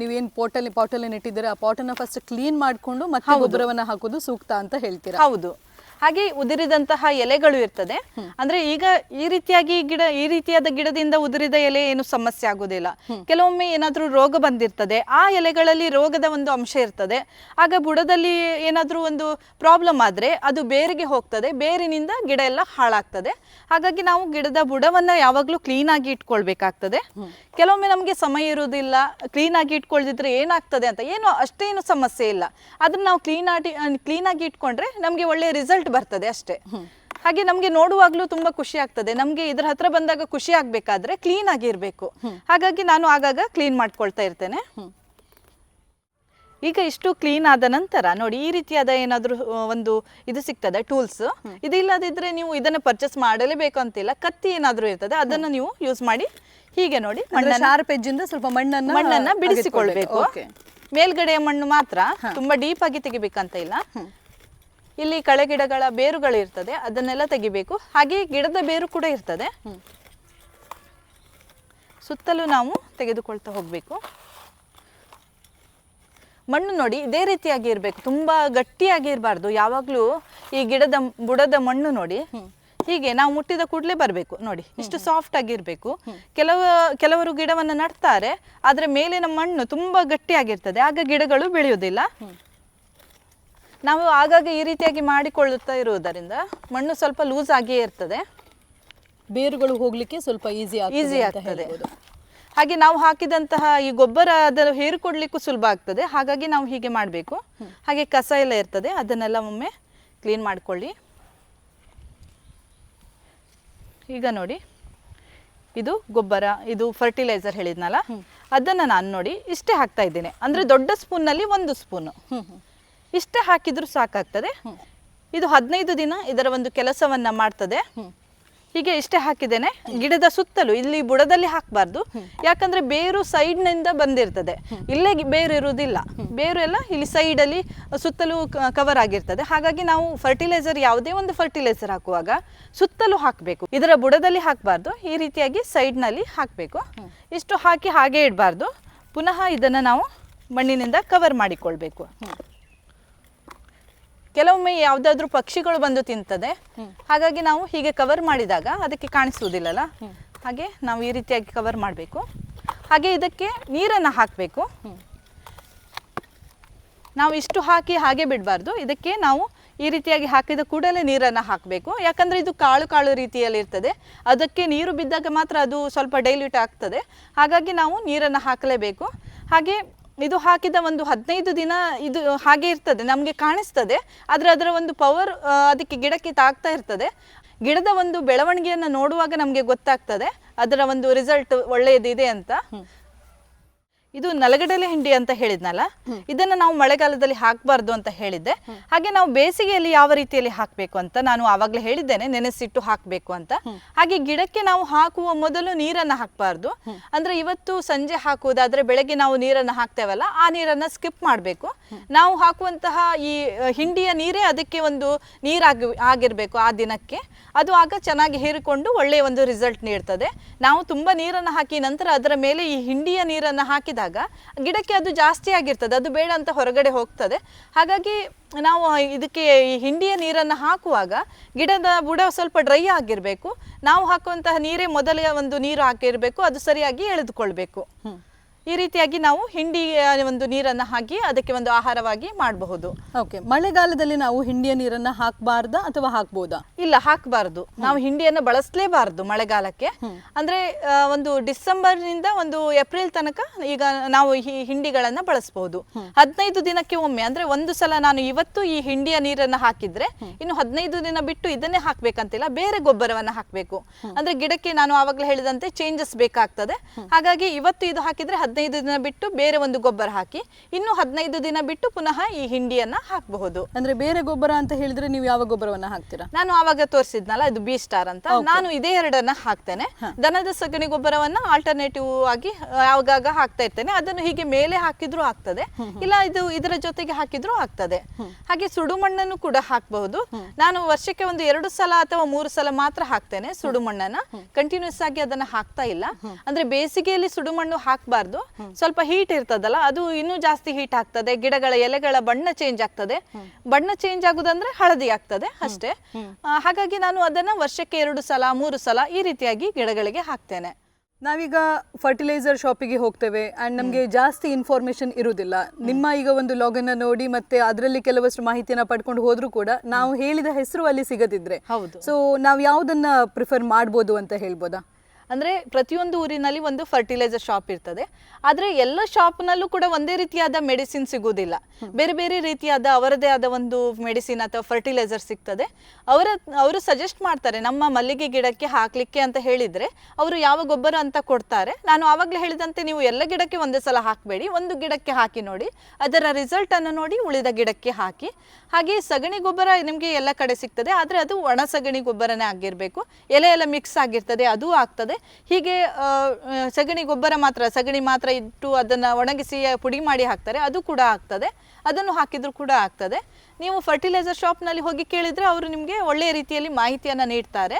Speaker 3: ನೀವೇನ್ ಪಾಟಲ್ಲಿ ಪಾಟಲ್ಲಿ ನೆಟ್ಟಿದ್ದೀರಾ ಆ ಪಾಟನ್ನ ಫಸ್ಟ್ ಕ್ಲೀನ್ ಮಾಡ್ಕೊಂಡು ಮತ್ತೆ ಗೊಬ್ಬರವನ್ನ ಹಾಕೋದು ಸೂಕ್ತ ಅಂತ ಹೇಳ್ತೀರಾ?
Speaker 1: ಹೌದು. ಹಾಗೆ ಉದುರಿದಂತಹ ಎಲೆಗಳು ಇರ್ತದೆ. ಅಂದ್ರೆ ಈಗ ಈ ರೀತಿಯಾಗಿ ಗಿಡ ಈ ರೀತಿಯಾದ ಗಿಡದಿಂದ ಉದುರಿದ ಎಲೆ ಏನು ಸಮಸ್ಯೆ ಆಗುದಿಲ್ಲ. ಕೆಲವೊಮ್ಮೆ ಏನಾದ್ರೂ ರೋಗ ಬಂದಿರ್ತದೆ ಆ ಎಲೆಗಳಲ್ಲಿ ರೋಗದ ಒಂದು ಅಂಶ ಇರ್ತದೆ. ಆಗ ಬುಡದಲ್ಲಿ ಏನಾದ್ರೂ ಒಂದು ಪ್ರಾಬ್ಲಮ್ ಆದ್ರೆ ಅದು ಬೇರಿಗೆ ಹೋಗ್ತದೆ ಬೇರಿನಿಂದ ಗಿಡ ಎಲ್ಲ ಹಾಳಾಗ್ತದೆ. ಹಾಗಾಗಿ ನಾವು ಗಿಡದ ಬುಡವನ್ನ ಯಾವಾಗ್ಲೂ ಕ್ಲೀನ್ ಆಗಿ ಇಟ್ಕೊಳ್ಬೇಕಾಗ್ತದೆ. ಕೆಲವೊಮ್ಮೆ ನಮಗೆ ಸಮಯ ಇರುವುದಿಲ್ಲ ಕ್ಲೀನ್ ಆಗಿ ಇಟ್ಕೊಳ್ದಿದ್ರೆ ಏನಾಗ್ತದೆ ಅಂತ ಏನು ಅಷ್ಟೇನು ಸಮಸ್ಯೆ ಇಲ್ಲ. ಅದನ್ನ ನಾವು ಕ್ಲೀನ್ ಆಗಿ ಕ್ಲೀನ್ ಆಗಿ ಇಟ್ಕೊಂಡ್ರೆ ನಮಗೆ ಒಳ್ಳೆ ರಿಸಲ್ಟ್ ಬರ್ತದೆ ಅಷ್ಟೇ. ಹಾಗೆ ನಮಗೆ ನೋಡುವಾಗ್ಲೂ ತುಂಬಾ ಖುಷಿ ಆಗ್ತದೆ. ನಮಗೆ ಇದ್ರ ಹತ್ರ ಬಂದಾಗ ಖುಷಿ ಆಗ್ಬೇಕಾದ್ರೆ ಕ್ಲೀನ್ ಆಗಿರ್ಬೇಕು ಇರಬೇಕು. ಹಾಗಾಗಿ ನಾನು ಆಗಾಗ ಕ್ಲೀನ್ ಮಾಡ್ಕೊಳ್ತಾ ಇರ್ತೇನೆ. ಈಗ ಇಷ್ಟು ಕ್ಲೀನ್ ಆದ ನಂತರ ನೋಡಿ ಈ ರೀತಿಯಾದ ಏನಾದರೂ ಒಂದು ಇದು ಸಿಗ್ತದೆ ಟೂಲ್ಸ್ ಇದು ಇಲ್ಲದಿದ್ರೆ ನೀವು ಇದನ್ನು ಪರ್ಚೇಸ್ ಮಾಡಲೇಬೇಕು ಅಂತಿಲ್ಲ. ಕತ್ತಿ ಏನಾದರೂ ಇರ್ತದೆ ಅದನ್ನು ನೀವು ಯೂಸ್ ಮಾಡಿ ಹೀಗೆ ನೋಡಿ ಮಣ್ಣನ್ನು
Speaker 3: ಸ್ವಲ್ಪ ಮಣ್ಣನ್ನು
Speaker 1: ಮಣ್ಣನ್ನ ಬಿಡಿಸಿಕೊಳ್ಬೇಕು. ಮೇಲ್ಗಡೆಯ ಮಣ್ಣು ಮಾತ್ರ ತುಂಬಾ ಡೀಪ್ ಆಗಿ ತೆಗಿಬೇಕಂತ ಇಲ್ಲ. ಇಲ್ಲಿ ಕಳೆ ಗಿಡಗಳ ಬೇರುಗಳು ಇರ್ತದೆ ಅದನ್ನೆಲ್ಲ ತೆಗಿಬೇಕು. ಹಾಗೆ ಗಿಡದ ಬೇರು ಕೂಡ ಇರ್ತದೆ. ಸುತ್ತಲೂ ನಾವು ತೆಗೆದುಕೊಳ್ತಾ ಹೋಗ್ಬೇಕು. ಮಣ್ಣು ನೋಡಿ ಇದೇ ರೀತಿಯಾಗಿ ಇರಬೇಕು. ತುಂಬಾ ಗಟ್ಟಿಯಾಗಿ ಇರಬಾರ್ದು. ಯಾವಾಗಲೂ ಈ ಗಿಡದ ಬುಡದ ಮಣ್ಣು ನೋಡಿ. ಹೀಗೆ ನಾವು ಮುಟ್ಟಿದ ಕೂಡಲೇ ಬರಬೇಕು. ನೋಡಿ ಇಷ್ಟು ಸಾಫ್ಟ್ ಆಗಿರ್ಬೇಕು ಕೆಲವು ಕೆಲವರು ಗಿಡವನ್ನು ನಡ್ತಾರೆ ಆದ್ರೆ ಮೇಲಿನ ಮಣ್ಣು ತುಂಬಾ ಗಟ್ಟಿಯಾಗಿರ್ತದೆ. ಆಗ ಗಿಡಗಳು ಬೆಳೆಯುವುದಿಲ್ಲ. ನಾವು ಆಗಾಗ ಈ ರೀತಿಯಾಗಿ ಮಾಡಿಕೊಳ್ಳುತ್ತಾ ಇರುವುದರಿಂದ ಮಣ್ಣು ಸ್ವಲ್ಪ ಲೂಸ್ ಆಗಿಯೇ ಇರ್ತದೆ.
Speaker 3: ಬೇರುಗಳು ಹೋಗ್ಲಿಕ್ಕೆ ಸ್ವಲ್ಪ ಈಸಿ
Speaker 1: ಈಸಿ ಆಗ್ತದೆ. ಹಾಗೆ ನಾವು ಹಾಕಿದಂತಹ ಈ ಗೊಬ್ಬರ ಅದನ್ನು ಹೇರಿಕೊಡ್ಲಿಕ್ಕೂ ಸುಲಭ ಆಗ್ತದೆ. ಹಾಗಾಗಿ ನಾವು ಹೀಗೆ ಮಾಡಬೇಕು. ಹಾಗೆ ಕಸ ಎಲ್ಲ ಇರ್ತದೆ. ಅದನ್ನೆಲ್ಲ ಒಮ್ಮೆ ಕ್ಲೀನ್ ಮಾಡ್ಕೊಳ್ಳಿ. ಈಗ ನೋಡಿ ಇದು ಗೊಬ್ಬರ ಇದು ಫರ್ಟಿಲೈಸರ್ ಹೇಳಿದ್ನಲ್ಲ? ಅದನ್ನು ನಾನು ನೋಡಿ ಇಷ್ಟೇ ಹಾಕ್ತಾ ಇದ್ದೇನೆ. ಅಂದ್ರೆ ದೊಡ್ಡ ಸ್ಪೂನ್ನಲ್ಲಿ ಒಂದು ಸ್ಪೂನು ಇಷ್ಟೇ ಹಾಕಿದ್ರು ಸಾಕಾಗ್ತದೆ. ಇದು ಹದಿನೈದು ದಿನ ಇದರ ಒಂದು ಕೆಲಸವನ್ನ ಮಾಡ್ತದೆ. ಹೀಗೆ ಇಷ್ಟೇ ಹಾಕಿದ್ದೇನೆ. ಗಿಡದ ಸುತ್ತಲೂ ಇಲ್ಲಿ ಬುಡದಲ್ಲಿ ಹಾಕಬಾರ್ದು. ಯಾಕಂದ್ರೆ ಬೇರು ಸೈಡ್ನಿಂದ ಬಂದಿರ್ತದೆ ಇಲ್ಲೇ ಬೇರು ಇರುವುದಿಲ್ಲ. ಬೇರು ಎಲ್ಲ ಇಲ್ಲಿ ಸೈಡ್ ಅಲ್ಲಿ ಸುತ್ತಲೂ ಕವರ್ ಆಗಿರ್ತದೆ. ಹಾಗಾಗಿ ನಾವು ಫರ್ಟಿಲೈಸರ್ ಯಾವುದೇ ಒಂದು ಫರ್ಟಿಲೈಸರ್ ಹಾಕುವಾಗ ಸುತ್ತಲೂ ಹಾಕಬೇಕು. ಇದರ ಬುಡದಲ್ಲಿ ಹಾಕಬಾರ್ದು. ಈ ರೀತಿಯಾಗಿ ಸೈಡ್ನಲ್ಲಿ ಹಾಕಬೇಕು ಇಷ್ಟು ಹಾಕಿ ಹಾಗೆ ಇಡಬಾರ್ದು. ಪುನಃ ಇದನ್ನು ನಾವು ಮಣ್ಣಿನಿಂದ ಕವರ್ ಮಾಡಿಕೊಳ್ಬೇಕು. ಕೆಲವೊಮ್ಮೆ ಯಾವುದಾದ್ರೂ ಪಕ್ಷಿಗಳು ಬಂದು ತಿಂತದೆ. ಹಾಗಾಗಿ ನಾವು ಹೀಗೆ ಕವರ್ ಮಾಡಿದಾಗ ಅದಕ್ಕೆ ಕಾಣಿಸುವುದಿಲ್ಲಲ್ಲ? ಹಾಗೆ ನಾವು ಈ ರೀತಿಯಾಗಿ ಕವರ್ ಮಾಡಬೇಕು. ಹಾಗೆ ಇದಕ್ಕೆ ನೀರನ್ನು ಹಾಕಬೇಕು. ನಾವು ಇಷ್ಟು ಹಾಕಿ ಹಾಗೆ ಬಿಡಬಾರ್ದು. ಇದಕ್ಕೆ ನಾವು ಈ ರೀತಿಯಾಗಿ ಹಾಕಿದ ಕೂಡಲೇ ನೀರನ್ನು ಹಾಕಬೇಕು. ಯಾಕಂದರೆ ಇದು ಕಾಳು ಕಾಳು ರೀತಿಯಲ್ಲಿ ಇರ್ತದೆ. ಅದಕ್ಕೆ ನೀರು ಬಿದ್ದಾಗ ಮಾತ್ರ ಅದು ಸ್ವಲ್ಪ ಡೈಲ್ಯೂಟ್ ಆಗ್ತದೆ. ಹಾಗಾಗಿ ನಾವು ನೀರನ್ನು ಹಾಕಲೇಬೇಕು. ಹಾಗೆ ಇದು ಹಾಕಿದ ಒಂದು ಹದಿನೈದು ದಿನ ಇದು ಹಾಗೆ ಇರ್ತದೆ, ನಮಗೆ ಕಾಣಿಸ್ತದೆ, ಆದರೆ ಅದರ ಒಂದು ಪವರ್ ಅದಕ್ಕೆ ಗಿಡಕ್ಕೆ ತಾಗ್ತಾ ಇರ್ತದೆ. ಗಿಡದ ಒಂದು ಬೆಳವಣಿಗೆಯನ್ನು ನೋಡುವಾಗ ನಮಗೆ ಗೊತ್ತಾಗ್ತದೆ, ಅದರ ಒಂದು ರಿಸಲ್ಟ್ ಒಳ್ಳೆಯದಿದೆ ಅಂತ. ಇದು ನಲಗಡಲೆ ಹಿಂಡಿ ಅಂತ ಹೇಳಿದ್ನಲ್ಲ? ಇದನ್ನ ನಾವು ಮಳೆಗಾಲದಲ್ಲಿ ಹಾಕಬಾರ್ದು ಅಂತ ಹೇಳಿದ್ದೆ. ಹಾಗೆ ನಾವು ಬೇಸಿಗೆಯಲ್ಲಿ ಯಾವ ರೀತಿಯಲ್ಲಿ ಹಾಕಬೇಕು ಅಂತ ನಾನು ಆವಾಗಲೇ ಹೇಳಿದ್ದೇನೆ, ನೆನೆಸಿಟ್ಟು ಹಾಕಬೇಕು ಅಂತ. ಹಾಗೆ ಗಿಡಕ್ಕೆ ನಾವು ಹಾಕುವ ಮೊದಲು ನೀರನ್ನ ಹಾಕ್ಬಾರ್ದು. ಅಂದ್ರೆ ಇವತ್ತು ಸಂಜೆ ಹಾಕುವುದಾದ್ರೆ ಬೆಳಗ್ಗೆ ನಾವು ನೀರನ್ನ ಹಾಕ್ತೇವಲ್ಲ, ಆ ನೀರನ್ನ ಸ್ಕಿಪ್ ಮಾಡಬೇಕು. ನಾವು ಹಾಕುವಂತಹ ಈ ಹಿಂಡಿಯ ನೀರೇ ಅದಕ್ಕೆ ಒಂದು ನೀರಾಗಿ, ಆಗಿರ್ಬೇಕು ಆ ದಿನಕ್ಕೆ. ಅದು ಆಗ ಚೆನ್ನಾಗಿ ಹೀರಿಕೊಂಡು ಒಳ್ಳೆಯ ಒಂದು ರಿಸಲ್ಟ್ ನೀಡ್ತದೆ. ನಾವು ತುಂಬಾ ನೀರನ್ನ ಹಾಕಿ ನಂತರ ಅದರ ಮೇಲೆ ಈ ಹಿಂಡಿಯ ನೀರನ್ನ ನೀರನ್ನು ಹಾಕಿದಾಗ ಗಿಡಕ್ಕೆ ಅದು ಜಾಸ್ತಿ ಆಗಿರ್ತದೆ, ಅದು ಬೇಡ ಅಂತ ಹೊರಗಡೆ ಹೋಗ್ತದೆ. ಹಾಗಾಗಿ ನಾವು ಇದಕ್ಕೆ ಈ ಹಿಂಡಿಯ ನೀರನ್ನು ಹಾಕುವಾಗ ಗಿಡದ ಬುಡ ಸ್ವಲ್ಪ ಡ್ರೈ ಆಗಿರಬೇಕು. ನಾವು ಹಾಕುವಂತಹ ನೀರೇ ಮೊದಲ ಒಂದು ನೀರು ಹಾಕಿರಬೇಕು, ಅದು ಸರಿಯಾಗಿ ಎಳೆದುಕೊಳ್ಬೇಕು. ಈ ರೀತಿಯಾಗಿ ನಾವು ಹಿಂಡಿ ಒಂದು ನೀರನ್ನು ಹಾಕಿ ಅದಕ್ಕೆ ಒಂದು ಆಹಾರವಾಗಿ ಮಾಡಬಹುದು.
Speaker 3: ಓಕೆ ಮಳೆಗಾಲದಲ್ಲಿ ನಾವು ಹಿಂಡಿಯ ನೀರನ್ನ ಹಾಕಬಾರ್ದ ಅಥವಾ ಹಾಕ್ಬೋದಾ?
Speaker 1: ಇಲ್ಲ ಹಾಕಬಾರ್ದು. ನಾವು ಹಿಂಡಿಯನ್ನು ಬಳಸಲೇಬಾರದು ಮಳೆಗಾಲಕ್ಕೆ. ಅಂದ್ರೆ ಒಂದು ಡಿಸೆಂಬರ್ನಿಂದ ಒಂದು ಏಪ್ರಿಲ್ ತನಕ ಈಗ ನಾವು ಈ ಹಿಂಡಿಗಳನ್ನ ಬಳಸಬಹುದು ಹದಿನೈದು ದಿನಕ್ಕೆ ಒಮ್ಮೆ ಅಂದ್ರೆ ಒಂದು ಸಲ ನಾನು ಇವತ್ತು ಈ ಹಿಂಡಿಯ ನೀರನ್ನ ಹಾಕಿದ್ರೆ ಇನ್ನು ಹದಿನೈದು ದಿನ ಬಿಟ್ಟು ಇದನ್ನೇ ಹಾಕ್ಬೇಕಂತಿಲ್ಲ ಬೇರೆ ಗೊಬ್ಬರವನ್ನ ಹಾಕ್ಬೇಕು. ಅಂದ್ರೆ ಗಿಡಕ್ಕೆ ನಾನು ಆವಾಗಲೇ ಹೇಳಿದಂತೆ ಚೇಂಜಸ್ ಬೇಕಾಗ್ತದೆ. ಹಾಗಾಗಿ ಇವತ್ತು ಇದು ಹಾಕಿದ್ರೆ ಹದಿನೈದು ದಿನ ಬಿಟ್ಟು ಬೇರೆ ಒಂದು ಗೊಬ್ಬರ ಹಾಕಿ ಇನ್ನು ಹದಿನೈದು ದಿನ ಬಿಟ್ಟು ಪುನಃ ಈ ಹಿಂಡಿಯನ್ನ ಹಾಕಬಹುದು.
Speaker 3: ಅಂದ್ರೆ ಬೇರೆ ಗೊಬ್ಬರ ಅಂತ ಹೇಳಿದ್ರೆ ನೀವು ಯಾವ ಗೊಬ್ಬರವನ್ನ ಹಾಕ್ತೀರಾ?
Speaker 1: ನಾನು ಆವಾಗ ತೋರಿಸಿದ್ನಲ್ಲ ಇದು ಬಿ ಸ್ಟಾರ್ ಅಂತ. ನಾನು ಇದೇ ಎರಡನ್ನ ಹಾಕ್ತೇನೆ. ದನದ ಸಗಣಿ ಗೊಬ್ಬರವನ್ನ ಆಲ್ಟರ್ನೇಟಿವ್ ಆಗಿ ಆಗಾಗ ಹಾಕ್ತಾ ಇರ್ತೇನೆ. ಅದನ್ನು ಹೀಗೆ ಮೇಲೆ ಹಾಕಿದ್ರು ಆಗ್ತದೆ. ಇಲ್ಲ ಇದು ಇದರ ಜೊತೆಗೆ ಹಾಕಿದ್ರು ಆಗ್ತದೆ. ಹಾಗೆ ಸುಡು ಮಣ್ಣನ್ನು ಕೂಡ ಹಾಕಬಹುದು. ನಾನು ವರ್ಷಕ್ಕೆ ಒಂದು ಎರಡು ಸಲ ಅಥವಾ ಮೂರು ಸಲ ಮಾತ್ರ ಹಾಕ್ತೇನೆ ಸುಡು ಮಣ್ಣನ್ನ ಕಂಟಿನ್ಯೂಸ್ ಆಗಿ ಅದನ್ನ ಹಾಕ್ತಾ ಇಲ್ಲ. ಅಂದ್ರೆ ಬೇಸಿಗೆಯಲ್ಲಿ ಸುಡು ಮಣ್ಣು ಹಾಕಬಾರ್ದು. ಸ್ವಲ್ಪ ಹೀಟ್ ಇರ್ತದಲ್ಲ ಅದು ಇನ್ನೂ ಜಾಸ್ತಿ ಹೀಟ್ ಆಗ್ತದೆ. ಗಿಡಗಳ ಎಲೆಗಳ ಬಣ್ಣ ಚೇಂಜ್ ಆಗ್ತದೆ. ಬಣ್ಣ ಚೇಂಜ್ ಆಗುದಂದ್ರೆ ಹಳದಿ ಆಗ್ತದೆ ಅಷ್ಟೇ. ಹಾಗಾಗಿ ನಾನು ಅದನ್ನ ವರ್ಷಕ್ಕೆ ಎರಡು ಸಲ ಮೂರು ಸಲ ಈ ರೀತಿಯಾಗಿ ಗಿಡಗಳಿಗೆ ಹಾಕ್ತೇನೆ.
Speaker 3: ನಾವೀಗ ಫರ್ಟಿಲೈಸರ್ ಶಾಪಿಗೆ ಹೋಗ್ತೇವೆ ಅಂಡ್ ನಮಗೆ ಜಾಸ್ತಿ ಇನ್ಫಾರ್ಮೇಶನ್ ಇರುವುದಿಲ್ಲ ನಿಮ್ಮ ಈಗ ಒಂದು ಲಾಗನ್ನ ನೋಡಿ ಮತ್ತೆ ಅದರಲ್ಲಿ ಕೆಲವಷ್ಟು ಮಾಹಿತಿಯನ್ನ ಪಡ್ಕೊಂಡು ಹೋದ್ರೂ ಕೂಡ ನಾವು ಹೇಳಿದ ಹೆಸರು ಅಲ್ಲಿ ಸಿಗದಿದ್ರೆ.
Speaker 1: ಹೌದು.
Speaker 3: ಸೊ ನಾವು ಯಾವುದನ್ನ ಪ್ರಿಫರ್ ಮಾಡ್ಬೋದು ಅಂತ ಹೇಳ್ಬೋದಾ?
Speaker 1: ಅಂದ್ರೆ ಪ್ರತಿಯೊಂದು ಊರಿನಲ್ಲಿ ಒಂದು ಫರ್ಟಿಲೈಸರ್ ಶಾಪ್ ಇರ್ತದೆ. ಆದರೆ ಎಲ್ಲ ಶಾಪ್ನಲ್ಲೂ ಕೂಡ ಒಂದೇ ರೀತಿಯಾದ ಮೆಡಿಸಿನ್ ಸಿಗುವುದಿಲ್ಲ. ಬೇರೆ ಬೇರೆ ರೀತಿಯಾದ ಅವರದೇ ಆದ ಒಂದು ಮೆಡಿಸಿನ್ ಅಥವಾ ಫರ್ಟಿಲೈಸರ್ ಸಿಗ್ತದೆ. ಅವರ, ಅವರು ಸಜೆಸ್ಟ್ ಮಾಡ್ತಾರೆ, ನಮ್ಮ ಮಲ್ಲಿಗೆ ಗಿಡಕ್ಕೆ ಹಾಕ್ಲಿಕ್ಕೆ ಅಂತ ಹೇಳಿದ್ರೆ ಅವರು ಯಾವ ಗೊಬ್ಬರ ಅಂತ ಕೊಡ್ತಾರೆ. ನಾನು ಆವಾಗಲೇ ಹೇಳಿದಂತೆ ನೀವು ಎಲ್ಲ ಗಿಡಕ್ಕೆ ಒಂದೇ ಸಲ ಹಾಕಬೇಡಿ. ಒಂದು ಗಿಡಕ್ಕೆ ಹಾಕಿ ನೋಡಿ, ಅದರ ರಿಸಲ್ಟ್ ಅನ್ನು ನೋಡಿ, ಉಳಿದ ಗಿಡಕ್ಕೆ ಹಾಕಿ. ಹಾಗೆ ಸಗಣಿ ಗೊಬ್ಬರ ನಿಮಗೆ ಎಲ್ಲ ಕಡೆ ಸಿಗ್ತದೆ, ಆದರೆ ಅದು ಒಣ ಸಗಣಿ ಗೊಬ್ಬರನೇ ಆಗಿರಬೇಕು. ಎಲೆ ಎಲ್ಲ ಮಿಕ್ಸ್ ಆಗಿರ್ತದೆ, ಅದು ಆಗ್ತದೆ. ಹೀಗೆ ಸಗಣಿ ಗೊಬ್ಬರ ಮಾತ್ರ, ಸಗಣಿ ಮಾತ್ರ ಇಟ್ಟು ಅದನ್ನು ಒಣಗಿಸಿ ಪುಡಿ ಮಾಡಿ ಹಾಕ್ತಾರೆ, ಅದು ಕೂಡ ಆಗ್ತದೆ. ಅದನ್ನು ಹಾಕಿದ್ರು ಕೂಡ ಆಗ್ತದೆ. ನೀವು ಫರ್ಟಿಲೈಸರ್ ಶಾಪ್ನಲ್ಲಿ ಹೋಗಿ ಕೇಳಿದರೆ ಅವರು ನಿಮಗೆ ಒಳ್ಳೆಯ ರೀತಿಯಲ್ಲಿ ಮಾಹಿತಿಯನ್ನು ನೀಡ್ತಾರೆ.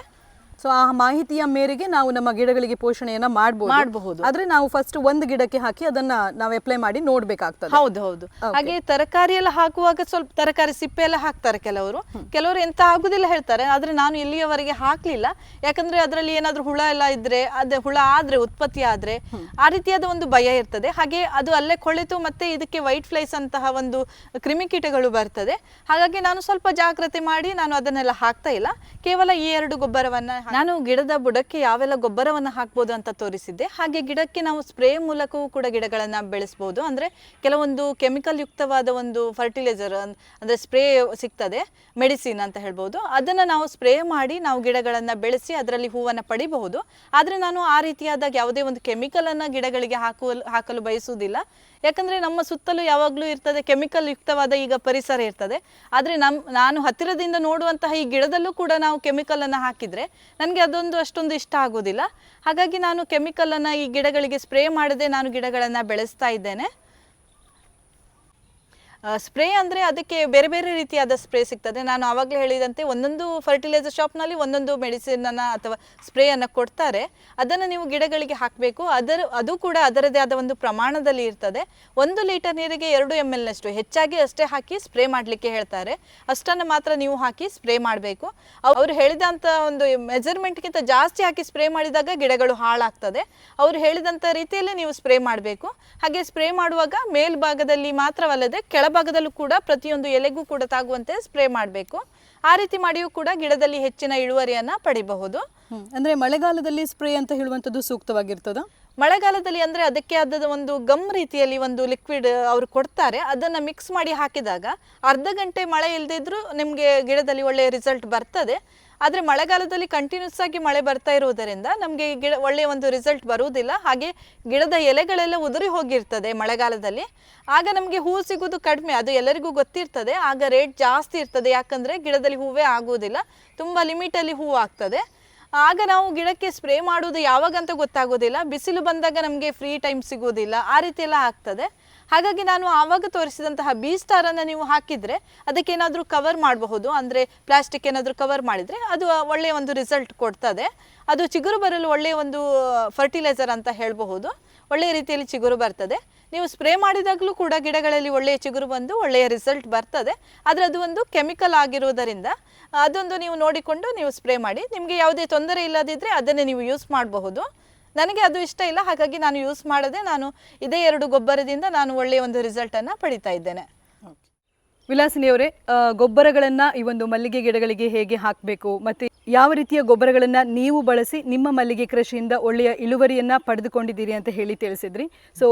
Speaker 3: ಸೊ ಆ ಮಾಹಿತಿಯ ಮೇರೆಗೆ ನಾವು ನಮ್ಮ ಗಿಡಗಳಿಗೆ ಪೋಷಣೆಯನ್ನ ಮಾಡಬಹುದು
Speaker 1: ಮಾಡಬಹುದು.
Speaker 3: ಆದ್ರೆ ನಾವು ಫಸ್ಟ್ ಒಂದು ಗಿಡಕ್ಕೆ ಹಾಕಿ ಅದನ್ನ ನಾವು ಅಪ್ಲೈ ಮಾಡಿ ನೋಡ್ಬೇಕಾಗ್ತದೆ.
Speaker 1: ಹೌದು ಹೌದು. ಹಾಗೆ ತರಕಾರಿ ಎಲ್ಲ ಹಾಕುವಾಗ ಸ್ವಲ್ಪ ತರಕಾರಿ ಸಿಪ್ಪೆ ಎಲ್ಲ ಹಾಕ್ತಾರೆ ಕೆಲವರು. ಕೆಲವರು ಎಂತ ಆಗುದಿಲ್ಲ ಹೇಳ್ತಾರೆ ಆದ್ರೆ ನಾನು ಇಲ್ಲಿಯವರೆಗೆ ಹಾಕ್ಲಿಲ್ಲ. ಯಾಕಂದ್ರೆ ಅದರಲ್ಲಿ ಏನಾದ್ರೂ ಹುಳ ಎಲ್ಲ ಇದ್ರೆ ಅದೇ ಹುಳ ಆದ್ರೆ ಉತ್ಪತ್ತಿ ಆದ್ರೆ ಆ ರೀತಿಯಾದ ಒಂದು ಭಯ ಇರ್ತದೆ. ಹಾಗೆ ಅದು ಅಲ್ಲೇ ಕೊಳೆತು ಮತ್ತೆ ಇದಕ್ಕೆ ವೈಟ್ ಫ್ಲೈಸ್ ಅಂತಹ ಒಂದು ಕ್ರಿಮಿಕೀಟಗಳು ಬರ್ತದೆ. ಹಾಗಾಗಿ ನಾನು ಸ್ವಲ್ಪ ಜಾಗ್ರತೆ ಮಾಡಿ ನಾನು ಅದನ್ನೆಲ್ಲ ಹಾಕ್ತಾ ಇಲ್ಲ. ಕೇವಲ ಈ ಎರಡು ಗೊಬ್ಬರವನ್ನ ನಾನು ಗಿಡದ ಬುಡಕ್ಕೆ ಯಾವೆಲ್ಲ ಗೊಬ್ಬರವನ್ನು ಹಾಕ್ಬೋದು ಅಂತ ತೋರಿಸಿದ್ದೆ. ಹಾಗೆ ಗಿಡಕ್ಕೆ ನಾವು ಸ್ಪ್ರೇ ಮೂಲಕವೂ ಕೂಡ ಗಿಡಗಳನ್ನು ಬೆಳೆಸ್ಬೋದು. ಅಂದ್ರೆ ಕೆಲವೊಂದು ಕೆಮಿಕಲ್ ಯುಕ್ತವಾದ ಒಂದು ಫರ್ಟಿಲೈಸರ್ ಅಂದ್ರೆ ಸ್ಪ್ರೇ ಸಿಗ್ತದೆ, ಮೆಡಿಸಿನ್ ಅಂತ ಹೇಳ್ಬೋದು. ಅದನ್ನ ನಾವು ಸ್ಪ್ರೇ ಮಾಡಿ ನಾವು ಗಿಡಗಳನ್ನು ಬೆಳೆಸಿ ಅದರಲ್ಲಿ ಹೂವನ್ನ ಪಡಿಬಹುದು. ಆದರೆ ನಾನು ಆ ರೀತಿಯಾದ ಯಾವುದೇ ಒಂದು ಕೆಮಿಕಲ್ ಅನ್ನ ಗಿಡಗಳಿಗೆ ಹಾಕುವ ಹಾಕಲು ಬಯಸುವುದಿಲ್ಲ. ಯಾಕಂದ್ರೆ ನಮ್ಮ ಸುತ್ತಲೂ ಯಾವಾಗಲೂ ಇರ್ತದೆ ಕೆಮಿಕಲ್ ಯುಕ್ತವಾದ ಈಗ ಪರಿಸರ ಇರ್ತದೆ. ಆದ್ರೆ ನಮ್, ನಾನು ಹತ್ತಿರದಿಂದ ನೋಡುವಂತಹ ಈ ಗಿಡದಲ್ಲೂ ಕೂಡ ನಾವು ಕೆಮಿಕಲ್ ಅನ್ನ ಹಾಕಿದ್ರೆ ನನಗೆ ಅದೊಂದು ಅಷ್ಟೊಂದು ಇಷ್ಟ ಆಗೋದಿಲ್ಲ. ಹಾಗಾಗಿ ನಾನು ಕೆಮಿಕಲ್ ಅನ್ನ ಈ ಗಿಡಗಳಿಗೆ ಸ್ಪ್ರೇ ಮಾಡದೆ ನಾನು ಗಿಡಗಳನ್ನು ಬೆಳೆಸ್ತಾ ಇದ್ದೇನೆ. ಸ್ಪ್ರೇ ಅಂದರೆ ಅದಕ್ಕೆ ಬೇರೆ ಬೇರೆ ರೀತಿಯಾದ ಸ್ಪ್ರೇ ಸಿಗ್ತದೆ. ನಾನು ಆವಾಗಲೇ ಹೇಳಿದಂತೆ ಒಂದೊಂದು ಫರ್ಟಿಲೈಸರ್ ಶಾಪ್ನಲ್ಲಿ ಒಂದೊಂದು ಮೆಡಿಸಿನನ್ನು ಅಥವಾ ಸ್ಪ್ರೇಯನ್ನು ಕೊಡ್ತಾರೆ. ಅದನ್ನು ನೀವು ಗಿಡಗಳಿಗೆ ಹಾಕಬೇಕು. ಅದರ, ಅದು ಕೂಡ ಅದರದೇ ಆದ ಒಂದು ಪ್ರಮಾಣದಲ್ಲಿ ಇರ್ತದೆ. ಒಂದು ಲೀಟರ್ ನೀರಿಗೆ ಎರಡು ಎಂ ನಷ್ಟು ಹೆಚ್ಚಾಗಿ ಅಷ್ಟೇ ಹಾಕಿ ಸ್ಪ್ರೇ ಮಾಡಲಿಕ್ಕೆ ಹೇಳ್ತಾರೆ. ಅಷ್ಟನ್ನು ಮಾತ್ರ ನೀವು ಹಾಕಿ ಸ್ಪ್ರೇ ಮಾಡಬೇಕು. ಅವರು ಹೇಳಿದಂಥ ಒಂದು ಮೆಜರ್ಮೆಂಟ್ಗಿಂತ ಜಾಸ್ತಿ ಹಾಕಿ ಸ್ಪ್ರೇ ಮಾಡಿದಾಗ ಗಿಡಗಳು ಹಾಳಾಗ್ತದೆ. ಅವರು ಹೇಳಿದಂಥ ರೀತಿಯಲ್ಲೇ ನೀವು ಸ್ಪ್ರೇ ಮಾಡಬೇಕು. ಹಾಗೆ ಸ್ಪ್ರೇ ಮಾಡುವಾಗ ಮೇಲ್ಭಾಗದಲ್ಲಿ ಮಾತ್ರವಲ್ಲದೆ ಕೆಳಭಾಗದಲ್ಲೂ ಕೂಡ ಪ್ರತಿಯೊಂದು ಎಲೆಗೂ ಕೂಡ ತಾಗುವಂತೆ ಸ್ಪ್ರೇ ಮಾಡಬೇಕು. ಆ ರೀತಿ ಮಾಡಿಯೂ ಕೂಡ ಗಿಡದಲ್ಲಿ ಹೆಚ್ಚಿನ ಇಳುವರಿಯನ್ನ ಪಡಿಬಹುದು.
Speaker 3: ಅಂದ್ರೆ ಮಳೆಗಾಲದಲ್ಲಿ ಸ್ಪ್ರೇ ಅಂತ ಹೇಳುವಂತದ್ದು ಸೂಕ್ತವಾಗಿರ್ತದ?
Speaker 1: ಮಳೆಗಾಲದಲ್ಲಿ ಅಂದ್ರೆ ಅದಕ್ಕೆ ಆದ ಒಂದು ಗಮ್ ರೀತಿಯಲ್ಲಿ ಒಂದು ಲಿಕ್ವಿಡ್ ಅವರು ಕೊಡ್ತಾರೆ. ಅದನ್ನ ಮಿಕ್ಸ್ ಮಾಡಿ ಹಾಕಿದಾಗ ಅರ್ಧ ಗಂಟೆ ಮಳೆ ಇಲ್ಲದಿದ್ರು ನಿಮಗೆ ಗಿಡದಲ್ಲಿ ಒಳ್ಳೆಯ ರಿಸಲ್ಟ್ ಬರ್ತದೆ. ಆದರೆ ಮಳೆಗಾಲದಲ್ಲಿ ಕಂಟಿನ್ಯೂಸ್ ಆಗಿ ಮಳೆ ಬರ್ತಾ ಇರುವುದರಿಂದ ನಮಗೆ ಗಿಡ, ಒಳ್ಳೆಯ ಒಂದು ರಿಸಲ್ಟ್ ಬರುವುದಿಲ್ಲ. ಹಾಗೆ ಗಿಡದ ಎಲೆಗಳೆಲ್ಲ ಉದುರಿ ಹೋಗಿರ್ತದೆ ಮಳೆಗಾಲದಲ್ಲಿ. ಆಗ ನಮಗೆ ಹೂ ಸಿಗೋದು ಕಡಿಮೆ, ಅದು ಎಲ್ಲರಿಗೂ ಗೊತ್ತಿರ್ತದೆ. ಆಗ ರೇಟ್ ಜಾಸ್ತಿ ಇರ್ತದೆ. ಯಾಕಂದರೆ ಗಿಡದಲ್ಲಿ ಹೂವೇ ಆಗುವುದಿಲ್ಲ. ತುಂಬ ಲಿಮಿಟಲ್ಲಿ ಹೂವು ಆಗ್ತದೆ. ಆಗ ನಾವು ಗಿಡಕ್ಕೆ ಸ್ಪ್ರೇ ಮಾಡುವುದು ಯಾವಾಗಂತ ಗೊತ್ತಾಗೋದಿಲ್ಲ ಬಿಸಿಲು ಬಂದಾಗ ನಮಗೆ ಫ್ರೀ ಟೈಮ್ ಸಿಗೋದಿಲ್ಲ ಆ ರೀತಿ ಎಲ್ಲ ಆಗ್ತದೆ. ಹಾಗಾಗಿ ನಾನು ಆವಾಗ ತೋರಿಸಿದಂತಹ ಬೀ ಸ್ಟಾರನ್ನು ನೀವು ಹಾಕಿದರೆ ಅದಕ್ಕೆ ಏನಾದರೂ ಕವರ್ ಮಾಡಬಹುದು. ಅಂದರೆ ಪ್ಲಾಸ್ಟಿಕ್ ಏನಾದರೂ ಕವರ್ ಮಾಡಿದರೆ ಅದು ಒಳ್ಳೆಯ ಒಂದು ರಿಸಲ್ಟ್ ಕೊಡ್ತದೆ. ಅದು ಚಿಗುರು ಬರಲು ಒಳ್ಳೆಯ ಒಂದು ಫರ್ಟಿಲೈಸರ್ ಅಂತ ಹೇಳಬಹುದು. ಒಳ್ಳೆಯ ರೀತಿಯಲ್ಲಿ ಚಿಗುರು ಬರ್ತದೆ. ನೀವು ಸ್ಪ್ರೇ ಮಾಡಿದಾಗಲೂ ಕೂಡ ಗಿಡಗಳಲ್ಲಿ ಒಳ್ಳೆಯ ಚಿಗುರು ಬಂದು ಒಳ್ಳೆಯ ರಿಸಲ್ಟ್ ಬರ್ತದೆ. ಆದರೆ ಅದು ಒಂದು ಕೆಮಿಕಲ್ ಆಗಿರುವುದರಿಂದ, ಅದೊಂದು ನೀವು ನೋಡಿಕೊಂಡು ನೀವು ಸ್ಪ್ರೇ ಮಾಡಿ. ನಿಮಗೆ ಯಾವುದೇ ತೊಂದರೆ ಇಲ್ಲದಿದ್ದರೆ ಅದನ್ನೇ ನೀವು ಯೂಸ್ ಮಾಡಬಹುದು. ನನಗೆ ಅದು ಇಷ್ಟ ಇಲ್ಲ, ಹಾಗಾಗಿ ನಾನು ಯೂಸ್ ಮಾಡದೆ ನಾನು ಇದೇ ಎರಡು ಗೊಬ್ಬರದಿಂದ ನಾನು ಒಳ್ಳೆಯ ಒಂದು ರಿಸಲ್ಟನ್ನು ಪಡಿತಾ ಇದ್ದೇನೆ.
Speaker 3: ವಿಲಾಸಿನಿ ಅವರೇ ಗೊಬ್ಬರಗಳನ್ನ ಈ ಒಂದು ಮಲ್ಲಿಗೆ ಗಿಡಗಳಿಗೆ ಹೇಗೆ ಹಾಕಬೇಕು, ಮತ್ತೆ ಯಾವ ರೀತಿಯ ಗೊಬ್ಬರಗಳನ್ನ ನೀವು ಬಳಸಿ ನಿಮ್ಮ ಮಲ್ಲಿಗೆ ಕೃಷಿಯಿಂದ ಒಳ್ಳೆಯ ಇಳುವರಿಯನ್ನ ಪಡೆದುಕೊಂಡಿದ್ದೀರಿ ಅಂತ ಹೇಳಿ ತಿಳಿಸಿದ್ರಿ. ಸೊ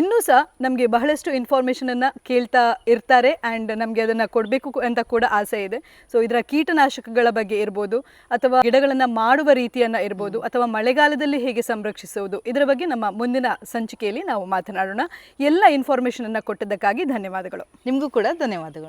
Speaker 3: ಇನ್ನೂ ಸಹ ನಮಗೆ ಬಹಳಷ್ಟು ಇನ್ಫಾರ್ಮೇಷನ್ ಅನ್ನ ಕೇಳ್ತಾ ಇರ್ತಾರೆ ಆ್ಯಂಡ್ ನಮಗೆ ಅದನ್ನ ಕೊಡಬೇಕು ಅಂತ ಕೂಡ ಆಸೆ ಇದೆ. ಸೊ ಇದರ ಕೀಟನಾಶಕಗಳ ಬಗ್ಗೆ ಇರ್ಬೋದು, ಅಥವಾ ಗಿಡಗಳನ್ನ ಮಾಡುವ ರೀತಿಯನ್ನ ಇರ್ಬೋದು, ಅಥವಾ ಮಳೆಗಾಲದಲ್ಲಿ ಹೇಗೆ ಸಂರಕ್ಷಿಸುವುದು, ಇದರ ಬಗ್ಗೆ ನಮ್ಮ ಮುಂದಿನ ಸಂಚಿಕೆಯಲ್ಲಿ ನಾವು ಮಾತನಾಡೋಣ. ಎಲ್ಲ ಇನ್ಫಾರ್ಮೇಷನ್ ಅನ್ನ ಕೊಟ್ಟದ್ದಕ್ಕಾಗಿ ಧನ್ಯವಾದಗಳು.
Speaker 1: ನಿಮಗೂ ಕೂಡ ಧನ್ಯವಾದಗಳು.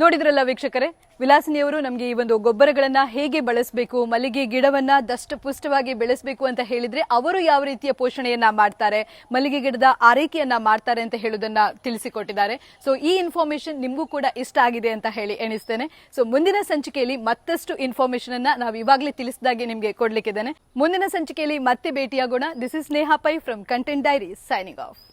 Speaker 3: ನೋಡಿದ್ರಲ್ಲ ವೀಕ್ಷಕರೇ, ವಿಲಾಸಿನಿಯವರು ನಮಗೆ ಈ ಒಂದು ಗೊಬ್ಬರಗಳನ್ನ ಹೇಗೆ ಬಳಸಬೇಕು, ಮಲ್ಲಿಗೆ ಗಿಡವನ್ನ ದಷ್ಟಪುಷ್ಟವಾಗಿ ಬೆಳೆಸಬೇಕು ಅಂತ ಹೇಳಿದ್ರೆ ಅವರು ಯಾವ ರೀತಿಯ ಪೋಷಣೆಯನ್ನ ಮಾಡ್ತಾರೆ, ಮಲ್ಲಿಗೆ ಗಿಡದ ಆರೈಕೆಯನ್ನ ಮಾಡ್ತಾರೆ ಅಂತ ಹೇಳೋದನ್ನ ತಿಳಿಸಿಕೊಟ್ಟಿದ್ದಾರೆ. ಸೊ ಈ ಇನ್ಫಾರ್ಮೇಶನ್ ನಿಮಗೂ ಕೂಡ ಇಷ್ಟ ಆಗಿದೆ ಅಂತ ಹೇಳಿ ಎಣಿಸ್ತೇನೆ. ಸೊ ಮುಂದಿನ ಸಂಚಿಕೆಯಲ್ಲಿ ಮತ್ತಷ್ಟು ಇನ್ಫಾರ್ಮೇಶನ್ ಅನ್ನ ನಾವು ಇವಾಗಲೇ ತಿಳಿಸಿದಾಗೆ ನಿಮಗೆ ಕೊಡ್ಲಿಕ್ಕಿದ್ದೇನೆ. ಮುಂದಿನ ಸಂಚಿಕೆಯಲ್ಲಿ ಮತ್ತೆ ಭೇಟಿಯಾಗೋಣ. This is Neha Pai from content diary signing off